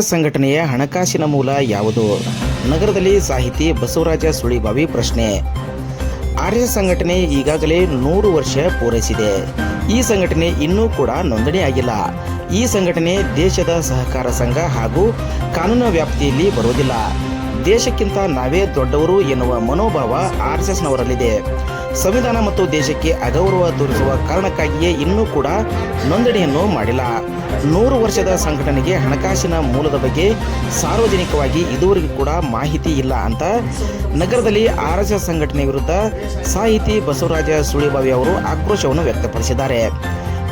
ಸಂಘಟನೆಯ ಹಣಕಾಸಿನ ಮೂಲ ಯಾವುದು? ನಗರದಲ್ಲಿ ಸಾಹಿತಿ ಬಸವರಾಜ ಸುಳಿಬಾವಿ ಪ್ರಶ್ನೆ. ಆರ್ಯ ಸಂಘಟನೆ ಈಗಾಗಲೇ ನೂರು ವರ್ಷ ಪೂರೈಸಿದೆ. ಈ ಸಂಘಟನೆ ಇನ್ನೂ ಕೂಡ ನೋಂದಣಿಯಾಗಿಲ್ಲ. ಈ ಸಂಘಟನೆ ದೇಶದ ಸಹಕಾರ ಸಂಘ ಹಾಗೂ ಕಾನೂನು ವ್ಯಾಪ್ತಿಯಲ್ಲಿ ಬರುವುದಿಲ್ಲ. ದೇಶಕ್ಕಿಂತ ನಾವೇ ದೊಡ್ಡವರು ಎನ್ನುವ ಮನೋಭಾವ ಆರ್ಎಸ್ಎಸ್ನವರಲ್ಲಿದೆ. ಎಸ್ ಎಸ್ನವರಲ್ಲಿದೆ ಸಂವಿಧಾನ ಮತ್ತು ದೇಶಕ್ಕೆ ಅಗೌರವ ತೋರಿಸುವ ಕಾರಣಕ್ಕಾಗಿಯೇ ಇನ್ನೂ ಕೂಡ ನೋಂದಣಿಯನ್ನು ಮಾಡಿಲ್ಲ. ನೂರು ವರ್ಷದ ಸಂಘಟನೆಗೆ ಹಣಕಾಸಿನ ಮೂಲದ ಬಗ್ಗೆ ಸಾರ್ವಜನಿಕವಾಗಿ ಇದುವರೆಗೂ ಕೂಡ ಮಾಹಿತಿ ಇಲ್ಲ ಅಂತ ನಗರದಲ್ಲಿ ಆರ್ ಎಸ್ ಎಸ್ ಸಂಘಟನೆ ವಿರುದ್ಧ ಸಾಹಿತಿ ಬಸವರಾಜ ಸುಳಿಬಾವಿ ಅವರು ಆಕ್ರೋಶವನ್ನು ವ್ಯಕ್ತಪಡಿಸಿದ್ದಾರೆ.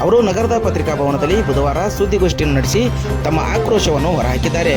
ಅವರು ನಗರದ ಪತ್ರಿಕಾ ಭವನದಲ್ಲಿ ಬುಧವಾರ ಸುದ್ದಿಗೋಷ್ಠಿಯನ್ನು ನಡೆಸಿ ತಮ್ಮ ಆಕ್ರೋಶವನ್ನು ಹೊರಹಾಕಿದ್ದಾರೆ.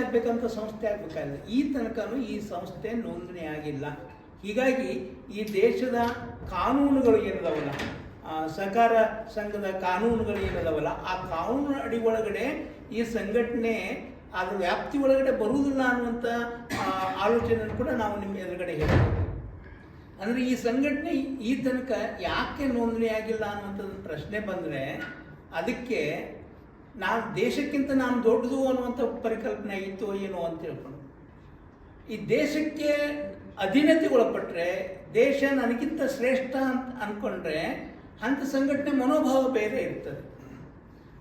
ಆಗ್ಬೇಕಂತ ಸಂಸ್ಥೆ ಆಗಬೇಕಾಗಿಲ್ಲ ಈ ತನಕನೂ ಈ ಸಂಸ್ಥೆ ನೋಂದಣಿ ಆಗಿಲ್ಲ. ಹೀಗಾಗಿ ಈ ದೇಶದ ಕಾನೂನುಗಳು ಏನದವಲ್ಲ ಸಹಕಾರ ಸಂಘದ ಕಾನೂನುಗಳು ಏನದವಲ್ಲ, ಆ ಕಾನೂನು ಅಡಿ ಒಳಗಡೆ ಈ ಸಂಘಟನೆ ಅದ್ರ ವ್ಯಾಪ್ತಿ ಒಳಗಡೆ ಬರುವುದಿಲ್ಲ ಅನ್ನುವಂಥ ಆಲೋಚನೆಯನ್ನು ಕೂಡ ನಾವು ನಿಮ್ಮ ಎದುರುಗಡೆ ಹೇಳ್ತೀವಿ ಅಂದರೆ ಈ ಸಂಘಟನೆ ಈ ತನಕ ಯಾಕೆ ನೋಂದಣಿ ಆಗಿಲ್ಲ ಅನ್ನುವಂಥದ್ದು ಪ್ರಶ್ನೆ ಬಂದರೆ, ಅದಕ್ಕೆ ನಾನು ದೇಶಕ್ಕಿಂತ ನಾನು ದೊಡ್ಡದು ಅನ್ನುವಂಥ ಪರಿಕಲ್ಪನೆ ಇತ್ತು ಏನೋ ಅಂತ ಹೇಳ್ಕೊಂಡು. ಈ ದೇಶಕ್ಕೆ ಅಧೀನತೆ ಒಳಪಟ್ಟರೆ ದೇಶ ನನಗಿಂತ ಶ್ರೇಷ್ಠ ಅಂತ ಅಂದ್ಕೊಂಡ್ರೆ ಅಂಥ ಸಂಘಟನೆ ಮನೋಭಾವ ಬೇರೆ ಇರ್ತದೆ.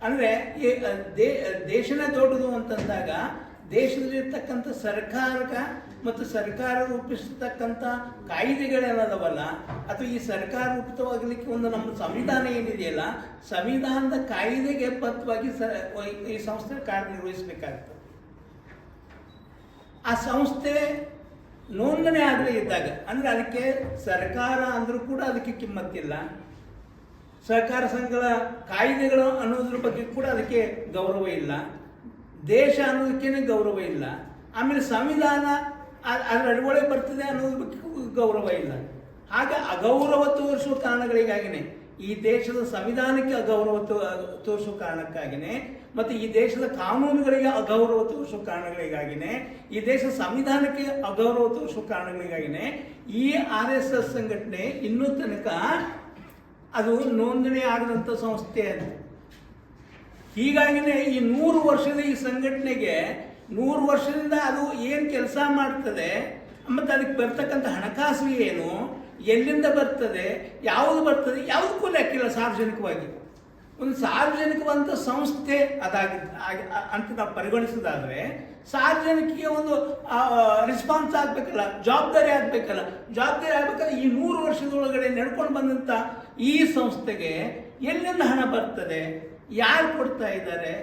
ಅಂದರೆ ದೇಶನೇ ದೊಡ್ಡದು ಅಂತಂದಾಗ, ದೇಶದಲ್ಲಿರ್ತಕ್ಕಂಥ ಸರ್ಕಾರಕ ಮತ್ತು ಸರ್ಕಾರ ರೂಪಿಸತಕ್ಕಂಥ ಕಾಯ್ದೆಗಳೇನದವಲ್ಲ, ಅಥವಾ ಈ ಸರ್ಕಾರ ರೂಪಿತವಾಗಲಿಕ್ಕೆ ಒಂದು ನಮ್ಮ ಸಂವಿಧಾನ ಏನಿದೆಯಲ್ಲ, ಸಂವಿಧಾನದ ಕಾಯ್ದೆಗೆ ಬದ್ಧವಾಗಿ ಸ, ಈ ಸಂಸ್ಥೆ ಕಾರ್ಯನಿರ್ವಹಿಸಬೇಕಾಗ್ತದೆ. ಆ ಸಂಸ್ಥೆ ನೋಂದಣಿ ಆದರೆ ಇದ್ದಾಗ, ಅಂದರೆ ಅದಕ್ಕೆ ಸರ್ಕಾರ ಅಂದರೂ ಕೂಡ ಅದಕ್ಕೆ ಕಿಮ್ಮತ್ತಿಲ್ಲ. ಸಹಕಾರ ಸಂಘಗಳ ಕಾಯ್ದೆಗಳು ಅನ್ನೋದ್ರ ಬಗ್ಗೆ ಕೂಡ ಅದಕ್ಕೆ ಗೌರವ ಇಲ್ಲ. ದೇಶ ಅನ್ನೋದಕ್ಕೇನೆ ಗೌರವ ಇಲ್ಲ. ಆಮೇಲೆ ಸಂವಿಧಾನ ಅದ್ರ ಅಡಿಗೊಳಗೆ ಬರ್ತದೆ ಅನ್ನೋದ್ರ ಬಗ್ಗೆ ಗೌರವ ಇಲ್ಲ. ಹಾಗೆ ಅಗೌರವ ತೋರಿಸುವ ಕಾರಣಗಳಿಗಾಗಿನೇ ಈ ದೇಶದ ಸಂವಿಧಾನಕ್ಕೆ ಅಗೌರವ ತೋರಿಸುವ ಕಾರಣಕ್ಕಾಗಿನೇ ಮತ್ತು ಈ ದೇಶದ ಕಾನೂನುಗಳಿಗೆ ಅಗೌರವ ತೋರಿಸುವ ಕಾರಣಗಳಿಗಾಗಿನೇ, ಈ ದೇಶದ ಸಂವಿಧಾನಕ್ಕೆ ಅಗೌರವ ತೋರಿಸುವ ಕಾರಣಗಳಿಗಾಗಿನೇ ಈ ಆರ್ ಎಸ್ ಎಸ್ ಸಂಘಟನೆ ಇನ್ನೂ ತನಕ ಅದು ನೋಂದಣಿ ಆಗದಂಥ ಸಂಸ್ಥೆ ಅದು ಹೀಗಾಗಿನೇ ಈ ನೂರು ವರ್ಷದ ಈ ಸಂಘಟನೆಗೆ ನೂರು ವರ್ಷದಿಂದ ಅದು ಏನು ಕೆಲಸ ಮಾಡ್ತದೆ, ಮತ್ತು ಅದಕ್ಕೆ ಬರ್ತಕ್ಕಂಥ ಹಣಕಾಸು ಏನು, ಎಲ್ಲಿಂದ ಬರ್ತದೆ, ಯಾವುದು ಬರ್ತದೆ ಯಾವುದಕ್ಕೂ ಲೆಕ್ಕಿಲ್ಲ ಸಾರ್ವಜನಿಕವಾಗಿ. ಒಂದು ಸಾರ್ವಜನಿಕವಂತ ಸಂಸ್ಥೆ ಅದಾಗಿ ಅಂತ ನಾವು ಪರಿಗಣಿಸೋದಾದರೆ ಸಾರ್ವಜನಿಕರಿಗೆ ಒಂದು ರೆಸ್ಪಾನ್ಸ್ ಆಗಬೇಕಲ್ಲ, ಜವಾಬ್ದಾರಿ ಆಗಬೇಕಲ್ಲ. ಜವಾಬ್ದಾರಿ ಆಗಬೇಕಾದ್ರೆ ಈ ನೂರು ವರ್ಷದೊಳಗಡೆ ನಡ್ಕೊಂಡು ಬಂದಂಥ ಈ ಸಂಸ್ಥೆಗೆ ಎಲ್ಲಿಂದ ಹಣ ಬರ್ತದೆ, ಯಾರು ಕೊಡ್ತಾ ಇದ್ದಾರೆ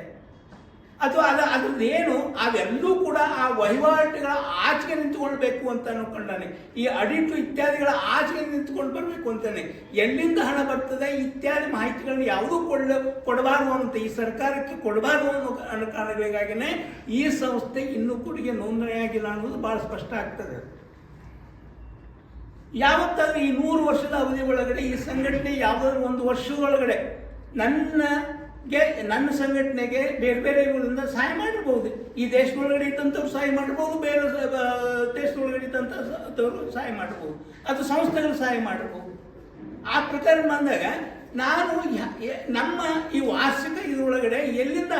ಅದು ಅದ್ರದ್ದು ಏನು? ಅವೆಲ್ಲೂ ಕೂಡ ಆ ವಹಿವಾಟುಗಳ ಆಚೆಗೆ ನಿಂತುಕೊಳ್ಬೇಕು ಅಂತ ಅನ್ಕೊಂಡಾನೆ. ಈ ಅಡಿಟು ಇತ್ಯಾದಿಗಳ ಆಚೆಗೆ ನಿಂತುಕೊಂಡು ಬರಬೇಕು ಅಂತಾನೆ. ಎಲ್ಲಿಂದ ಹಣ ಬರ್ತದೆ, ಇತ್ಯಾದಿ ಮಾಹಿತಿಗಳನ್ನು ಯಾವುದೂ ಕೊಡ ಕೊಡಬಾರ್ದು ಅಂತ ಈ ಸರ್ಕಾರಕ್ಕೆ ಕೊಡಬಾರ್ದು ಅನ್ನೋ ಅನ್ನೋ ಕಾರಣಗಳಿಗಾಗಿನೇ ಈ ಸಂಸ್ಥೆ ಇನ್ನೂ ಕೂಡಿಗೆ ನೋಂದಣಿಯಾಗಿಲ್ಲ ಅನ್ನೋದು ಬಹಳ ಸ್ಪಷ್ಟ ಆಗ್ತದೆ. ಯಾವತ್ತಾದ್ರೂ ಈ ನೂರು ವರ್ಷದ ಅವಧಿ ಒಳಗಡೆ ಈ ಸಂಘಟನೆ ಯಾವುದಾದ್ರೂ ಒಂದು ವರ್ಷದೊಳಗಡೆ ನನಗೆ ನನ್ನ ಸಂಘಟನೆಗೆ ಬೇರೆ ಬೇರೆ ಇವರಿಂದ ಸಹಾಯ ಮಾಡಿರ್ಬೋದು. ಈ ದೇಶದೊಳಗಡೆ ಇದ್ದಂಥವ್ರು ಸಹಾಯ ಮಾಡಿರ್ಬೋದು ಬೇರೆ ದೇಶದೊಳಗಡೆ ಇದ್ದಂಥವ್ರು ಸಹಾಯ ಮಾಡಿರ್ಬೋದು. ಅದು ಸಂಸ್ಥೆಗಳು ಸಹಾಯ ಮಾಡಿರ್ಬೋದು. ಆ ಪ್ರಕಾರ ಬಂದಾಗ ನಾನು ನಮ್ಮ ಈ ವಾರ್ಷಿಕ ಇದರೊಳಗಡೆ ಎಲ್ಲಿಂದ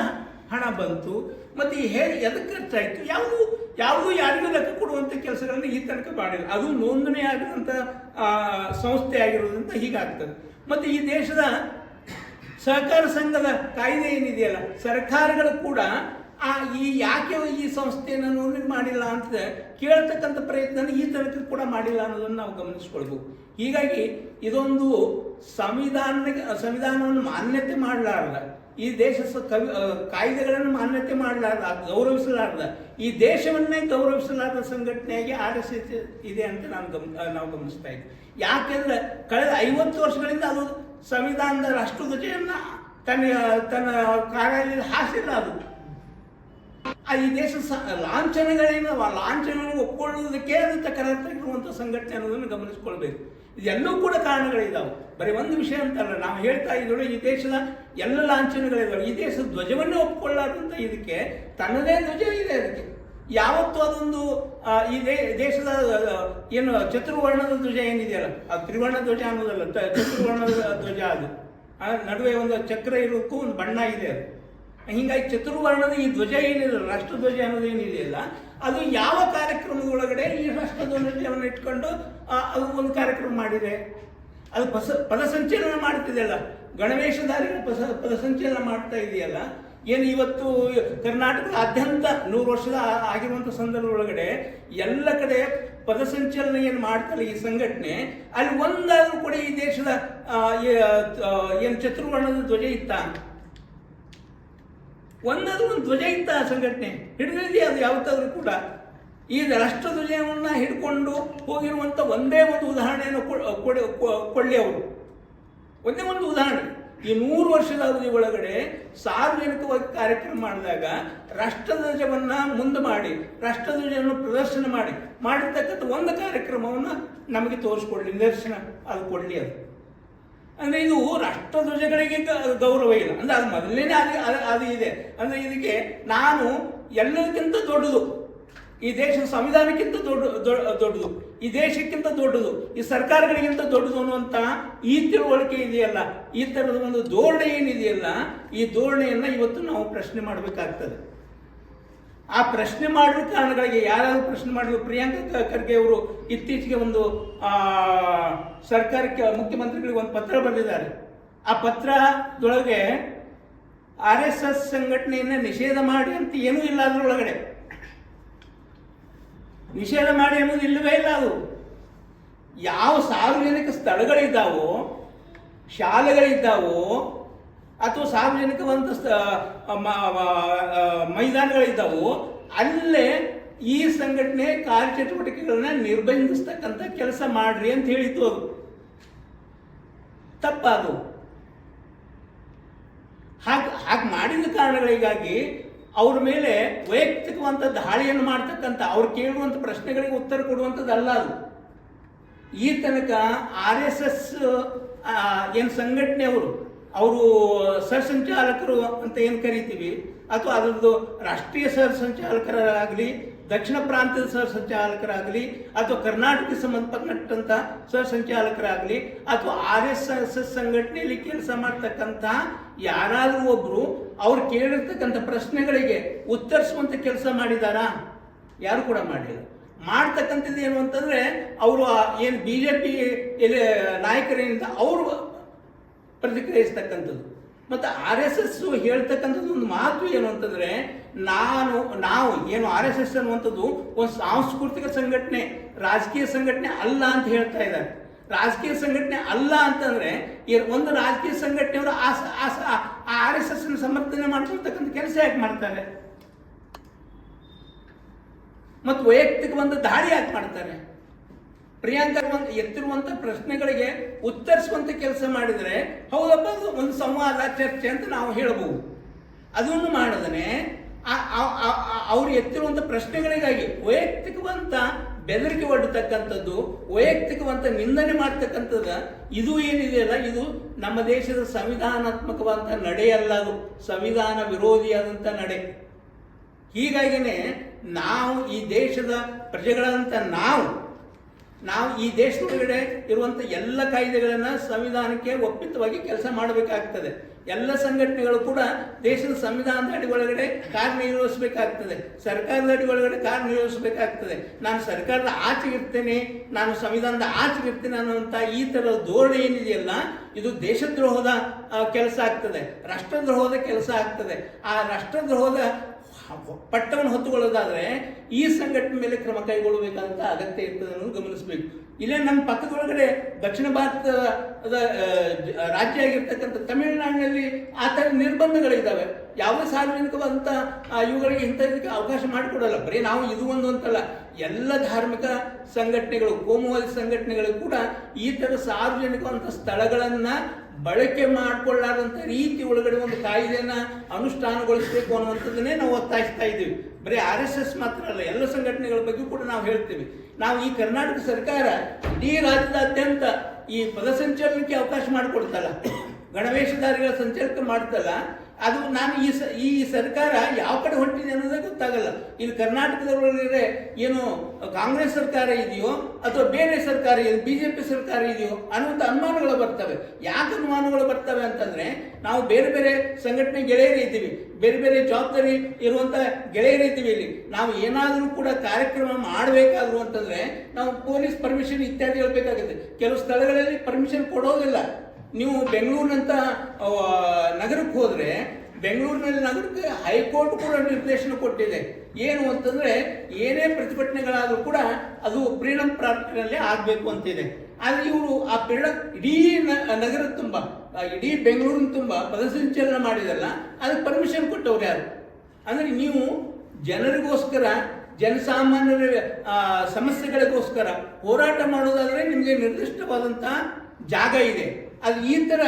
ಹಣ ಬಂತು ಮತ್ತು ಈ ಹೇ ಎದಕ್ಕೆ ಖರ್ಚಾಯಿತು ಯಾವುದು ಯಾವುದು ಯಾರಿಗೂ ಲೆಕ್ಕ ಕೊಡುವಂಥ ಕೆಲಸಗಳನ್ನು ಈ ತನಕ ಮಾಡಿಲ್ಲ. ಅದು ನೋಂದಣಿ ಆಗಿದಂಥ ಆ, ಸಂಸ್ಥೆ ಆಗಿರೋದ್ರಿಂದ ಹೀಗಾಗ್ತದೆ. ಮತ್ತು ಈ ದೇಶದ ಸಹಕಾರ ಸಂಘದ ಕಾಯ್ದೆ ಏನಿದೆಯಲ್ಲ, ಸರ್ಕಾರಗಳು ಕೂಡ ಆ ಈ ಯಾಕೆ ಈ ಸಂಸ್ಥೆಯನ್ನು ನೋಂದಣಿ ಮಾಡಿಲ್ಲ ಅಂತ ಕೇಳ್ತಕ್ಕಂಥ ಪ್ರಯತ್ನ ಈ ತನಕ ಕೂಡ ಮಾಡಿಲ್ಲ ಅನ್ನೋದನ್ನು ನಾವು ಗಮನಿಸ್ಕೊಳ್ಬೇಕು. ಹೀಗಾಗಿ ಇದೊಂದು ಸಂವಿಧಾನ, ಸಂವಿಧಾನವನ್ನು ಮಾನ್ಯತೆ ಮಾಡಲಾರ್ದ, ಈ ದೇಶ ಕವಿ ಕಾಯ್ದೆಗಳನ್ನು ಮಾನ್ಯತೆ ಮಾಡಲಾರ್ದ, ಗೌರವಿಸಲಾರ್ದ, ಈ ದೇಶವನ್ನೇ ಗೌರವಿಸಲಾರ್ದ ಸಂಘಟನೆಯಾಗಿ ಆರ್ ಎಸ್ ಇದೆ ಅಂತ ನಾನು ಗಮ, ನಾವು ಗಮನಿಸ್ತಾ ಇದ್ದೀವಿ ಯಾಕೆಂದ್ರೆ ಕಳೆದ ಐವತ್ತು ವರ್ಷಗಳಿಂದ ಅದು ಸಂವಿಧಾನದ ರಾಷ್ಟ್ರಧ್ವಜೆಯನ್ನ ತನ್ನ ತನ್ನ ಕಾರ್ಯಾಲಯದಲ್ಲಿ ಹಾಸಿಲ್ಲ ಅದು. ಈ ದೇಶ ಸ- ಲಾಂಛನಗಳೇನು ಆ ಲಾಂಛನವನ್ನು ಒಪ್ಕೊಳ್ಳುವುದಕ್ಕೆ ಅದು ತಕರಾರಿರುವಂಥ ಸಂಘಟನೆ ಅನ್ನೋದನ್ನು ಗಮನಿಸ್ಕೊಳ್ಬೇಕು. ಇದೆಲ್ಲವೂ ಕೂಡ ಕಾರಣಗಳಿದ್ದಾವೆ ಬರೀ ಒಂದು ವಿಷಯ ಅಂತಲ್ಲ ನಾವು ಹೇಳ್ತಾ ಇದ್ದಳು ಈ ದೇಶದ ಎಲ್ಲ ಲಾಂಛನಗಳಿದ್ದಾವೆ ಈ ದೇಶದ ಧ್ವಜವನ್ನೇ ಒಪ್ಕೊಳ್ಳಾರ್ದಂಥ ಇದಕ್ಕೆ ತನ್ನದೇ ಧ್ವಜ ಇದೆ ಅದಕ್ಕೆ. ಯಾವತ್ತೂ ಅದೊಂದು ಆ, ಈ ದೇಶದ ಏನು ಚತುರ್ವರ್ಣದ ಧ್ವಜ ಏನಿದೆಯಲ್ಲ ಅದು ತ್ರಿವರ್ಣ ಧ್ವಜ ಅನ್ನೋದಲ್ಲ ಚತುರ್ವರ್ಣದ ಧ್ವಜ ಅದು. ಆ, ನಡುವೆ ಒಂದು ಚಕ್ರ ಇರೋಕ್ಕೂ ಒಂದು ಬಣ್ಣ ಇದೆ ಅದು. ಹಿಂಗಾಗಿ ಚತುರ್ವರ್ಣದ ಈ ಧ್ವಜ ಏನಿದೆ ರಾಷ್ಟ್ರಧ್ವಜ ಅನ್ನೋದು ಏನಿದೆಯಲ್ಲ ಅದು ಯಾವ ಕಾರ್ಯಕ್ರಮದೊಳಗಡೆ ಈ ರಾಷ್ಟ್ರ ಧ್ವಜವನ್ನು ಇಟ್ಕೊಂಡು ಆ, ಅದು ಒಂದು ಕಾರ್ಯಕ್ರಮ ಮಾಡಿದೆ. ಅದು ಪಸ ಪದಸಂಚಲನ ಮಾಡ್ತಿದೆಯಲ್ಲ ಗಣವೇಶಧಾರಿಗಳು ಪಸ ಪದಸಂಚಲನ ಮಾಡ್ತಾ ಇದೆಯಲ್ಲ ಏನು ಇವತ್ತು ಕರ್ನಾಟಕದಾದ್ಯಂತ ನೂರು ವರ್ಷದ ಆಗಿರುವಂಥ ಸಂದರ್ಭದೊಳಗಡೆ ಎಲ್ಲ ಕಡೆ ಪದಸಂಚಲನ ಏನು ಮಾಡ್ತಾರೆ ಈ ಸಂಘಟನೆ, ಅಲ್ಲಿ ಒಂದಾದರೂ ಕೂಡ ಈ ದೇಶದ ಏನು ಚತುರ್ವರ್ಣದ ಧ್ವಜ ಇತ್ತ? ಒಂದಾದ್ರೂ ಒಂದು ಧ್ವಜ ಇತ್ತ ಆ ಸಂಘಟನೆ? ಹಿಡಿದಿದೆ ಅದು ಯಾವತ್ತಾದ್ರೂ ಕೂಡ? ಈ ರಾಷ್ಟ್ರಧ್ವಜವನ್ನು ಹಿಡ್ಕೊಂಡು ಹೋಗಿರುವಂಥ ಒಂದೇ ಒಂದು ಉದಾಹರಣೆಯನ್ನು ಕೊಡಿ- ಕೊ- ಕೊಳ್ಳಿ ಅವರು. ಒಂದೇ ಒಂದು ಉದಾಹರಣೆ. ಈ ನೂರು ವರ್ಷದ ಅವಧಿ ಒಳಗಡೆ ಸಾರ್ವಜನಿಕವಾಗಿ ಕಾರ್ಯಕ್ರಮ ಮಾಡಿದಾಗ ರಾಷ್ಟ್ರಧ್ವಜವನ್ನ ಮುಂದೆ ಮಾಡಿ ರಾಷ್ಟ್ರಧ್ವಜವನ್ನು ಪ್ರದರ್ಶನ ಮಾಡಿ, ಮಾಡಿರ್ತಕ್ಕಂಥ ಒಂದು ಕಾರ್ಯಕ್ರಮವನ್ನು ನಮಗೆ ತೋರಿಸ್ಕೊಡ್ಲಿ, ನಿದರ್ಶನ ಅದು ಕೊಡಲಿ ಅದು. ಅಂದ್ರೆ ಇದು ರಾಷ್ಟ್ರಧ್ವಜಗಳಿಗೆ ಗೌರವ ಇಲ್ಲ. ಅಂದ್ರೆ ಅದು ಮೊದಲನೇ ಅದು- ಅದು ಇದೆ. ಅಂದ್ರೆ ಇದಕ್ಕೆ ನಾನು ಎಲ್ಲದಕ್ಕಿಂತ ದೊಡ್ಡದು. ಈ ದೇಶದ ಸಂವಿಧಾನಕ್ಕಿಂತ ದೊಡ್ಡ ದೊಡ್ಡದು, ಈ ದೇಶಕ್ಕಿಂತ ದೊಡ್ಡದು, ಈ ಸರ್ಕಾರಗಳಿಗಿಂತ ದೊಡ್ಡದು ಅನ್ನುವಂಥ ಈ ತಿಳುವಳಿಕೆ ಇದೆಯಲ್ಲ, ಈ ಥರದ ಒಂದು ಧೋರಣೆ ಏನಿದೆಯಲ್ಲ, ಈ ಧೋರಣೆಯನ್ನು ಇವತ್ತು ನಾವು ಪ್ರಶ್ನೆ ಮಾಡಬೇಕಾಗ್ತದೆ. ಆ ಪ್ರಶ್ನೆ ಮಾಡುವ ಕಾರಣಗಳಿಗೆ ಯಾರಾದ್ರೂ ಪ್ರಶ್ನೆ ಮಾಡಲು ಪ್ರಿಯಾಂಕಾ ಖರ್ಗೆ ಅವರು ಇತ್ತೀಚೆಗೆ ಒಂದು ಸರ್ಕಾರಕ್ಕೆ, ಮುಖ್ಯಮಂತ್ರಿಗಳಿಗೆ ಒಂದು ಪತ್ರ ಬರೆದಿದ್ದಾರೆ. ಆ ಪತ್ರದೊಳಗೆ ಆರ್ ಎಸ್ ಎಸ್ ಸಂಘಟನೆಯನ್ನ ನಿಷೇಧ ಮಾಡಿ ಅಂತ ಏನೂ ಇಲ್ಲ ಅದರೊಳಗಡೆ. ನಿಷೇಧ ಮಾಡಿ ಅನ್ನೋದು ಇಲ್ಲವೇ ಇಲ್ಲ ಅದು. ಯಾವ ಸಾರ್ವಜನಿಕ ಸ್ಥಳಗಳಿದ್ದಾವೋ, ಶಾಲೆಗಳಿದ್ದಾವೋ, ಅಥವಾ ಸಾರ್ವಜನಿಕವಂತ ಮ- ಮ- ಮೈದಾನಗಳಿದ್ದಾವೋ, ಅಲ್ಲೇ ಈ ಸಂಘಟನೆ ಕಾರ್ಯಚಟುವಟಿಕೆಗಳನ್ನ ನಿರ್ಬಂಧಿಸ್ತಕ್ಕಂಥ ಕೆಲಸ ಮಾಡ್ರಿ ಅಂತ ಹೇಳಿತ್ತು ಅದು. ತಪ್ಪದು. ಹಾಗೆ ಹಾಗೆ ಮಾಡಿದ ಕಾರಣಗಳಿಗಾಗಿ ಅವ್ರ ಮೇಲೆ ವೈಯಕ್ತಿಕವಂತ ದಾಳಿಯನ್ನು ಮಾಡ್ತಕ್ಕಂಥ, ಅವ್ರು ಕೇಳುವಂಥ ಪ್ರಶ್ನೆಗಳಿಗೆ ಉತ್ತರ ಕೊಡುವಂಥದ್ದಲ್ಲ ಅದು. ಈ ತನಕ ಆರ್ ಎಸ್ ಎಸ್ ಏನು ಸಂಘಟನೆ ಅವರು ಸರ್ಸಂಚಾಲಕರು ಅಂತ ಏನು ಕರಿತೀವಿ, ಅಥವಾ ಅದರದ್ದು ರಾಷ್ಟ್ರೀಯ ಸರ್ಸಂಚಾಲಕರಾಗಲಿ ದಕ್ಷಿಣ ಪ್ರಾಂತ್ಯದ ಸರ್ಸಂಚಾಲಕರಾಗಲಿ ಅಥವಾ ಕರ್ನಾಟಕಕ್ಕೆ ಸಂಬಂಧಪಟ್ಟಂಥ ಸರ್ಸಂಚಾಲಕರಾಗಲಿ ಅಥವಾ ಆರ್ ಎಸ್ ಎಸ್ ಎಸ್ ಸಂಘಟನೆಯಲ್ಲಿ ಕೆಲಸ ಮಾಡ್ತಕ್ಕಂಥ ಯಾರಾದರೂ ಒಬ್ಬರು ಅವ್ರು ಕೇಳಿರ್ತಕ್ಕಂಥ ಪ್ರಶ್ನೆಗಳಿಗೆ ಉತ್ತರಿಸುವಂಥ ಕೆಲಸ ಮಾಡಿದಾರಾ? ಯಾರು ಕೂಡ ಮಾಡಲಿಲ್ಲ ಮಾಡ್ತಕ್ಕಂಥದ್ದು ಏನು ಅಂತಂದ್ರೆ, ಅವರು ಏನು ಬಿ ಜೆ ಪಿ ನಾಯಕರೇನಿಂದ ಅವರು ಪ್ರತಿಕ್ರಿಯಿಸ್ತಕ್ಕಂಥದ್ದು. ಮತ್ತು ಆರ್ ಎಸ್ ಎಸ್ ಹೇಳ್ತಕ್ಕಂಥದ್ದು ಒಂದು ಮಾತು ಏನು ಅಂತಂದ್ರೆ, ನಾನು, ನಾವು ಏನು ಆರ್ ಎಸ್ ಎಸ್ ಅನ್ನುವಂಥದ್ದು ಒಂದು ಸಾಂಸ್ಕೃತಿಕ ಸಂಘಟನೆ, ರಾಜಕೀಯ ಸಂಘಟನೆ ಅಲ್ಲ ಅಂತ ಹೇಳ್ತಾ ಇದ್ದಾರೆ. ರಾಜಕೀಯ ಸಂಘಟನೆ ಅಲ್ಲ ಅಂತಂದ್ರೆ ಈ ಒಂದು ರಾಜಕೀಯ ಸಂಘಟನೆಯವರು ಆ ಸ- ಆ ಆ ಆರ್ ಎಸ್ ಎಸ್ ಸಮರ್ಥನೆ ಮಾಡ್ಕೊಳ್ತಕ್ಕಂಥ ಕೆಲಸ ಯಾಕೆ ಮಾಡ್ತಾರೆ? ಮತ್ತು ವೈಯಕ್ತಿಕ ಒಂದು ದಾಳಿ ಯಾಕೆ ಮಾಡ್ತಾರೆ? ಪ್ರಿಯಾಂಕಾ ಒಂದು ಎತ್ತಿರುವಂತ ಪ್ರಶ್ನೆಗಳಿಗೆ ಉತ್ತರಿಸುವಂತ ಕೆಲಸ ಮಾಡಿದರೆ ಹೌದಪ್ಪ ಒಂದು ಸಂವಾದ, ಚರ್ಚೆ ಅಂತ ನಾವು ಹೇಳಬಹುದು ಅದನ್ನು ಮಾಡಿದ್ರೆ ಅವ್ರು ಎತ್ತಿರುವಂತ ಪ್ರಶ್ನೆಗಳಿಗಾಗಿ ವೈಯಕ್ತಿಕವಂತ ಬೆದರಿಕೆ ಒಡ್ಡತಕ್ಕಂಥದ್ದು, ವೈಯಕ್ತಿಕವಂತ ನಿಂದನೆ ಮಾಡ್ತಕ್ಕಂಥದ್ದು, ಇದು ಏನಿದೆಯಲ್ಲ ಇದು ನಮ್ಮ ದೇಶದ ಸಂವಿಧಾನಾತ್ಮಕವಾದಂಥ ನಡೆಯಲ್ಲ ಅದು. ಸಂವಿಧಾನ ವಿರೋಧಿಯಾದಂಥ ನಡೆ. ಹೀಗಾಗಿನೇ ನಾವು ಈ ದೇಶದ ಪ್ರಜೆಗಳಂತ ನಾವು ನಾವು ಈ ದೇಶದೊಳಗಡೆ ಇರುವಂಥ ಎಲ್ಲ ಕಾಯ್ದೆಗಳನ್ನು ಸಂವಿಧಾನಕ್ಕೆ ಒಪ್ಪಿತವಾಗಿ ಕೆಲಸ ಮಾಡಬೇಕಾಗ್ತದೆ. ಎಲ್ಲ ಸಂಘಟನೆಗಳು ಕೂಡ ದೇಶದ ಸಂವಿಧಾನದ ಅಡಿ ಒಳಗಡೆ ಕಾರ್ಯನಿರ್ವಹಿಸಬೇಕಾಗ್ತದೆ ಸರ್ಕಾರದ ಅಡಿ ಒಳಗಡೆ ಕಾರ್ಯನಿರ್ವಹಿಸಬೇಕಾಗ್ತದೆ ನಾನು ಸರ್ಕಾರದ ಆಚೆ ಇರ್ತೇನೆ, ನಾನು ಸಂವಿಧಾನದ ಆಚೆ ಇರ್ತೇನೆ ಅನ್ನುವಂಥ ಈ ಥರದ ಧೋರಣೆ ಏನಿದೆಯಲ್ಲ, ಇದು ದೇಶದ್ರೋಹದ ಕೆಲಸ ಆಗ್ತದೆ. ರಾಷ್ಟ್ರದ್ರೋಹದ ಕೆಲಸ ಆಗ್ತದೆ. ಆ ರಾಷ್ಟ್ರದ್ರೋಹದ ಪಟ್ಟವನ್ನು ಹೊತ್ತುಕೊಳ್ಳೋದಾದ್ರೆ ಈ ಸಂಘಟನೆ ಮೇಲೆ ಕ್ರಮ ಕೈಗೊಳ್ಳಬೇಕಂತ ಅಗತ್ಯ ಇರ್ತದೆ ಅನ್ನೋದು ಗಮನಿಸಬೇಕು. ಇಲ್ಲೇ ನಮ್ಮ ಪಕ್ಕದೊಳಗಡೆ ದಕ್ಷಿಣ ಭಾರತದ ರಾಜ್ಯ ಆಗಿರ್ತಕ್ಕಂಥ ತಮಿಳುನಾಡಿನಲ್ಲಿ ಆ ಥರ ನಿರ್ಬಂಧಗಳಿದ್ದಾವೆ. ಯಾವ ಸಾರ್ವಜನಿಕವಾದಂಥ ಇವುಗಳಿಗೆ ಇಂಥದಕ್ಕೆ ಅವಕಾಶ ಮಾಡಿಕೊಡಲ್ಲ. ಬರೀ ನಾವು ಇದು ಒಂದು ಅಂತಲ್ಲ. ಎಲ್ಲ ಧಾರ್ಮಿಕ ಸಂಘಟನೆಗಳು, ಕೋಮುವಾದಿ ಸಂಘಟನೆಗಳು ಕೂಡ ಈ ಥರ ಸಾರ್ವಜನಿಕವಂಥ ಸ್ಥಳಗಳನ್ನ ಬಳಕೆ ಮಾಡಿಕೊಳ್ಳಾರಂಥ ರೀತಿ ಒಳಗಡೆ ಒಂದು ಕಾಯ್ದೆಯನ್ನ ಅನುಷ್ಠಾನಗೊಳಿಸಬೇಕು ಅನ್ನುವಂಥದ್ದನ್ನೇ ನಾವು ಒತ್ತಾಯಿಸ್ತಾ ಇದ್ದೀವಿ. ಬರೀ ಆರ್ ಎಸ್ ಎಸ್ ಮಾತ್ರ ಅಲ್ಲ, ಎಲ್ಲ ಸಂಘಟನೆಗಳ ಬಗ್ಗೆ ಕೂಡ ನಾವು ಹೇಳ್ತೀವಿ. ನಾವು ಈ ಕರ್ನಾಟಕ ಸರ್ಕಾರ ಇಡೀ ರಾಜ್ಯದಾದ್ಯಂತ ಈ ಪದಸಂಚಲನಕ್ಕೆ ಅವಕಾಶ ಮಾಡಿಕೊಡ್ತಲ್ಲ. ಗಣವೇಶಧಾರಿಗಳ ಸಂಚಾರಕ್ಕೆ ಮಾಡ್ತಲ್ಲ. ಅದು ನಾನು ಈ ಸ, ಈ ಸರ್ಕಾರ ಯಾವ ಕಡೆ ಹೊಂಟಿದೆ ಅನ್ನೋದೇ ಗೊತ್ತಾಗಲ್ಲ. ಇಲ್ಲಿ ಕರ್ನಾಟಕದೊಳಗಡೆ ಏನು ಕಾಂಗ್ರೆಸ್ ಸರ್ಕಾರ ಇದೆಯೋ ಅಥವಾ ಬೇರೆ ಸರ್ಕಾರ ಇದೆ ಬಿ ಜೆ ಪಿ ಸರ್ಕಾರ ಇದೆಯೋ ಅನ್ನುವಂಥ ಅನುಮಾನಗಳು ಬರ್ತವೆ. ಯಾಕೆ ಅನುಮಾನಗಳು ಬರ್ತವೆ ಅಂತಂದ್ರೆ ನಾವು ಬೇರೆ ಬೇರೆ ಸಂಘಟನೆ ಗೆಳೆಯರು ಇದ್ದೀವಿ. ಬೇರೆ ಬೇರೆ ಜವಾಬ್ದಾರಿ ಇರುವಂಥ ಗೆಳೆಯರು ಇದ್ದೀವಿ ಇಲ್ಲಿ. ನಾವು ಏನಾದರೂ ಕೂಡ ಕಾರ್ಯಕ್ರಮ ಮಾಡಬೇಕಾದ್ರು ಅಂತಂದ್ರೆ ನಾವು ಪೊಲೀಸ್ ಪರ್ಮಿಷನ್ ಇತ್ಯಾದಿ ಹೇಳಬೇಕಾಗುತ್ತೆ. ಕೆಲವು ಸ್ಥಳಗಳಲ್ಲಿ ಪರ್ಮಿಷನ್ ಕೊಡೋದಿಲ್ಲ. ನೀವು ಬೆಂಗಳೂರಿನಂತ ನಗರಕ್ಕೆ ಹೋದ್ರೆ, ಬೆಂಗಳೂರಿನಲ್ಲಿ ನಗರಕ್ಕೆ ಹೈಕೋರ್ಟ್ ಕೂಡ ನಿರ್ದೇಶನ ಕೊಟ್ಟಿದೆ. ಏನು ಅಂತಂದ್ರೆ, ಏನೇ ಪ್ರತಿಭಟನೆಗಳಾದರೂ ಕೂಡ ಅದು ಫ್ರೀಡಮ್ ಪ್ರಾರ್ಟಿನಲ್ಲಿ ಆಗಬೇಕು ಅಂತಿದೆ. ಆದ್ರೆ ಇವರು ಆ ಫ್ರೀಡಂ ಇಡೀ ನಗರ ತುಂಬ ಇಡೀ ಬೆಂಗಳೂರಿನ ತುಂಬ ಪದಸಂಚಲನ ಮಾಡಿದಲ್ಲ, ಅದಕ್ಕೆ ಪರ್ಮಿಷನ್ ಕೊಟ್ಟವ್ರು ಯಾರು? ಅಂದ್ರೆ ನೀವು ಜನರಿಗೋಸ್ಕರ, ಜನಸಾಮಾನ್ಯರ ಸಮಸ್ಯೆಗಳಿಗೋಸ್ಕರ ಹೋರಾಟ ಮಾಡೋದಾದ್ರೆ ನಿಮಗೆ ನಿರ್ದಿಷ್ಟವಾದಂತಹ ಜಾಗ ಇದೆ. ಅದು ಈ ಥರ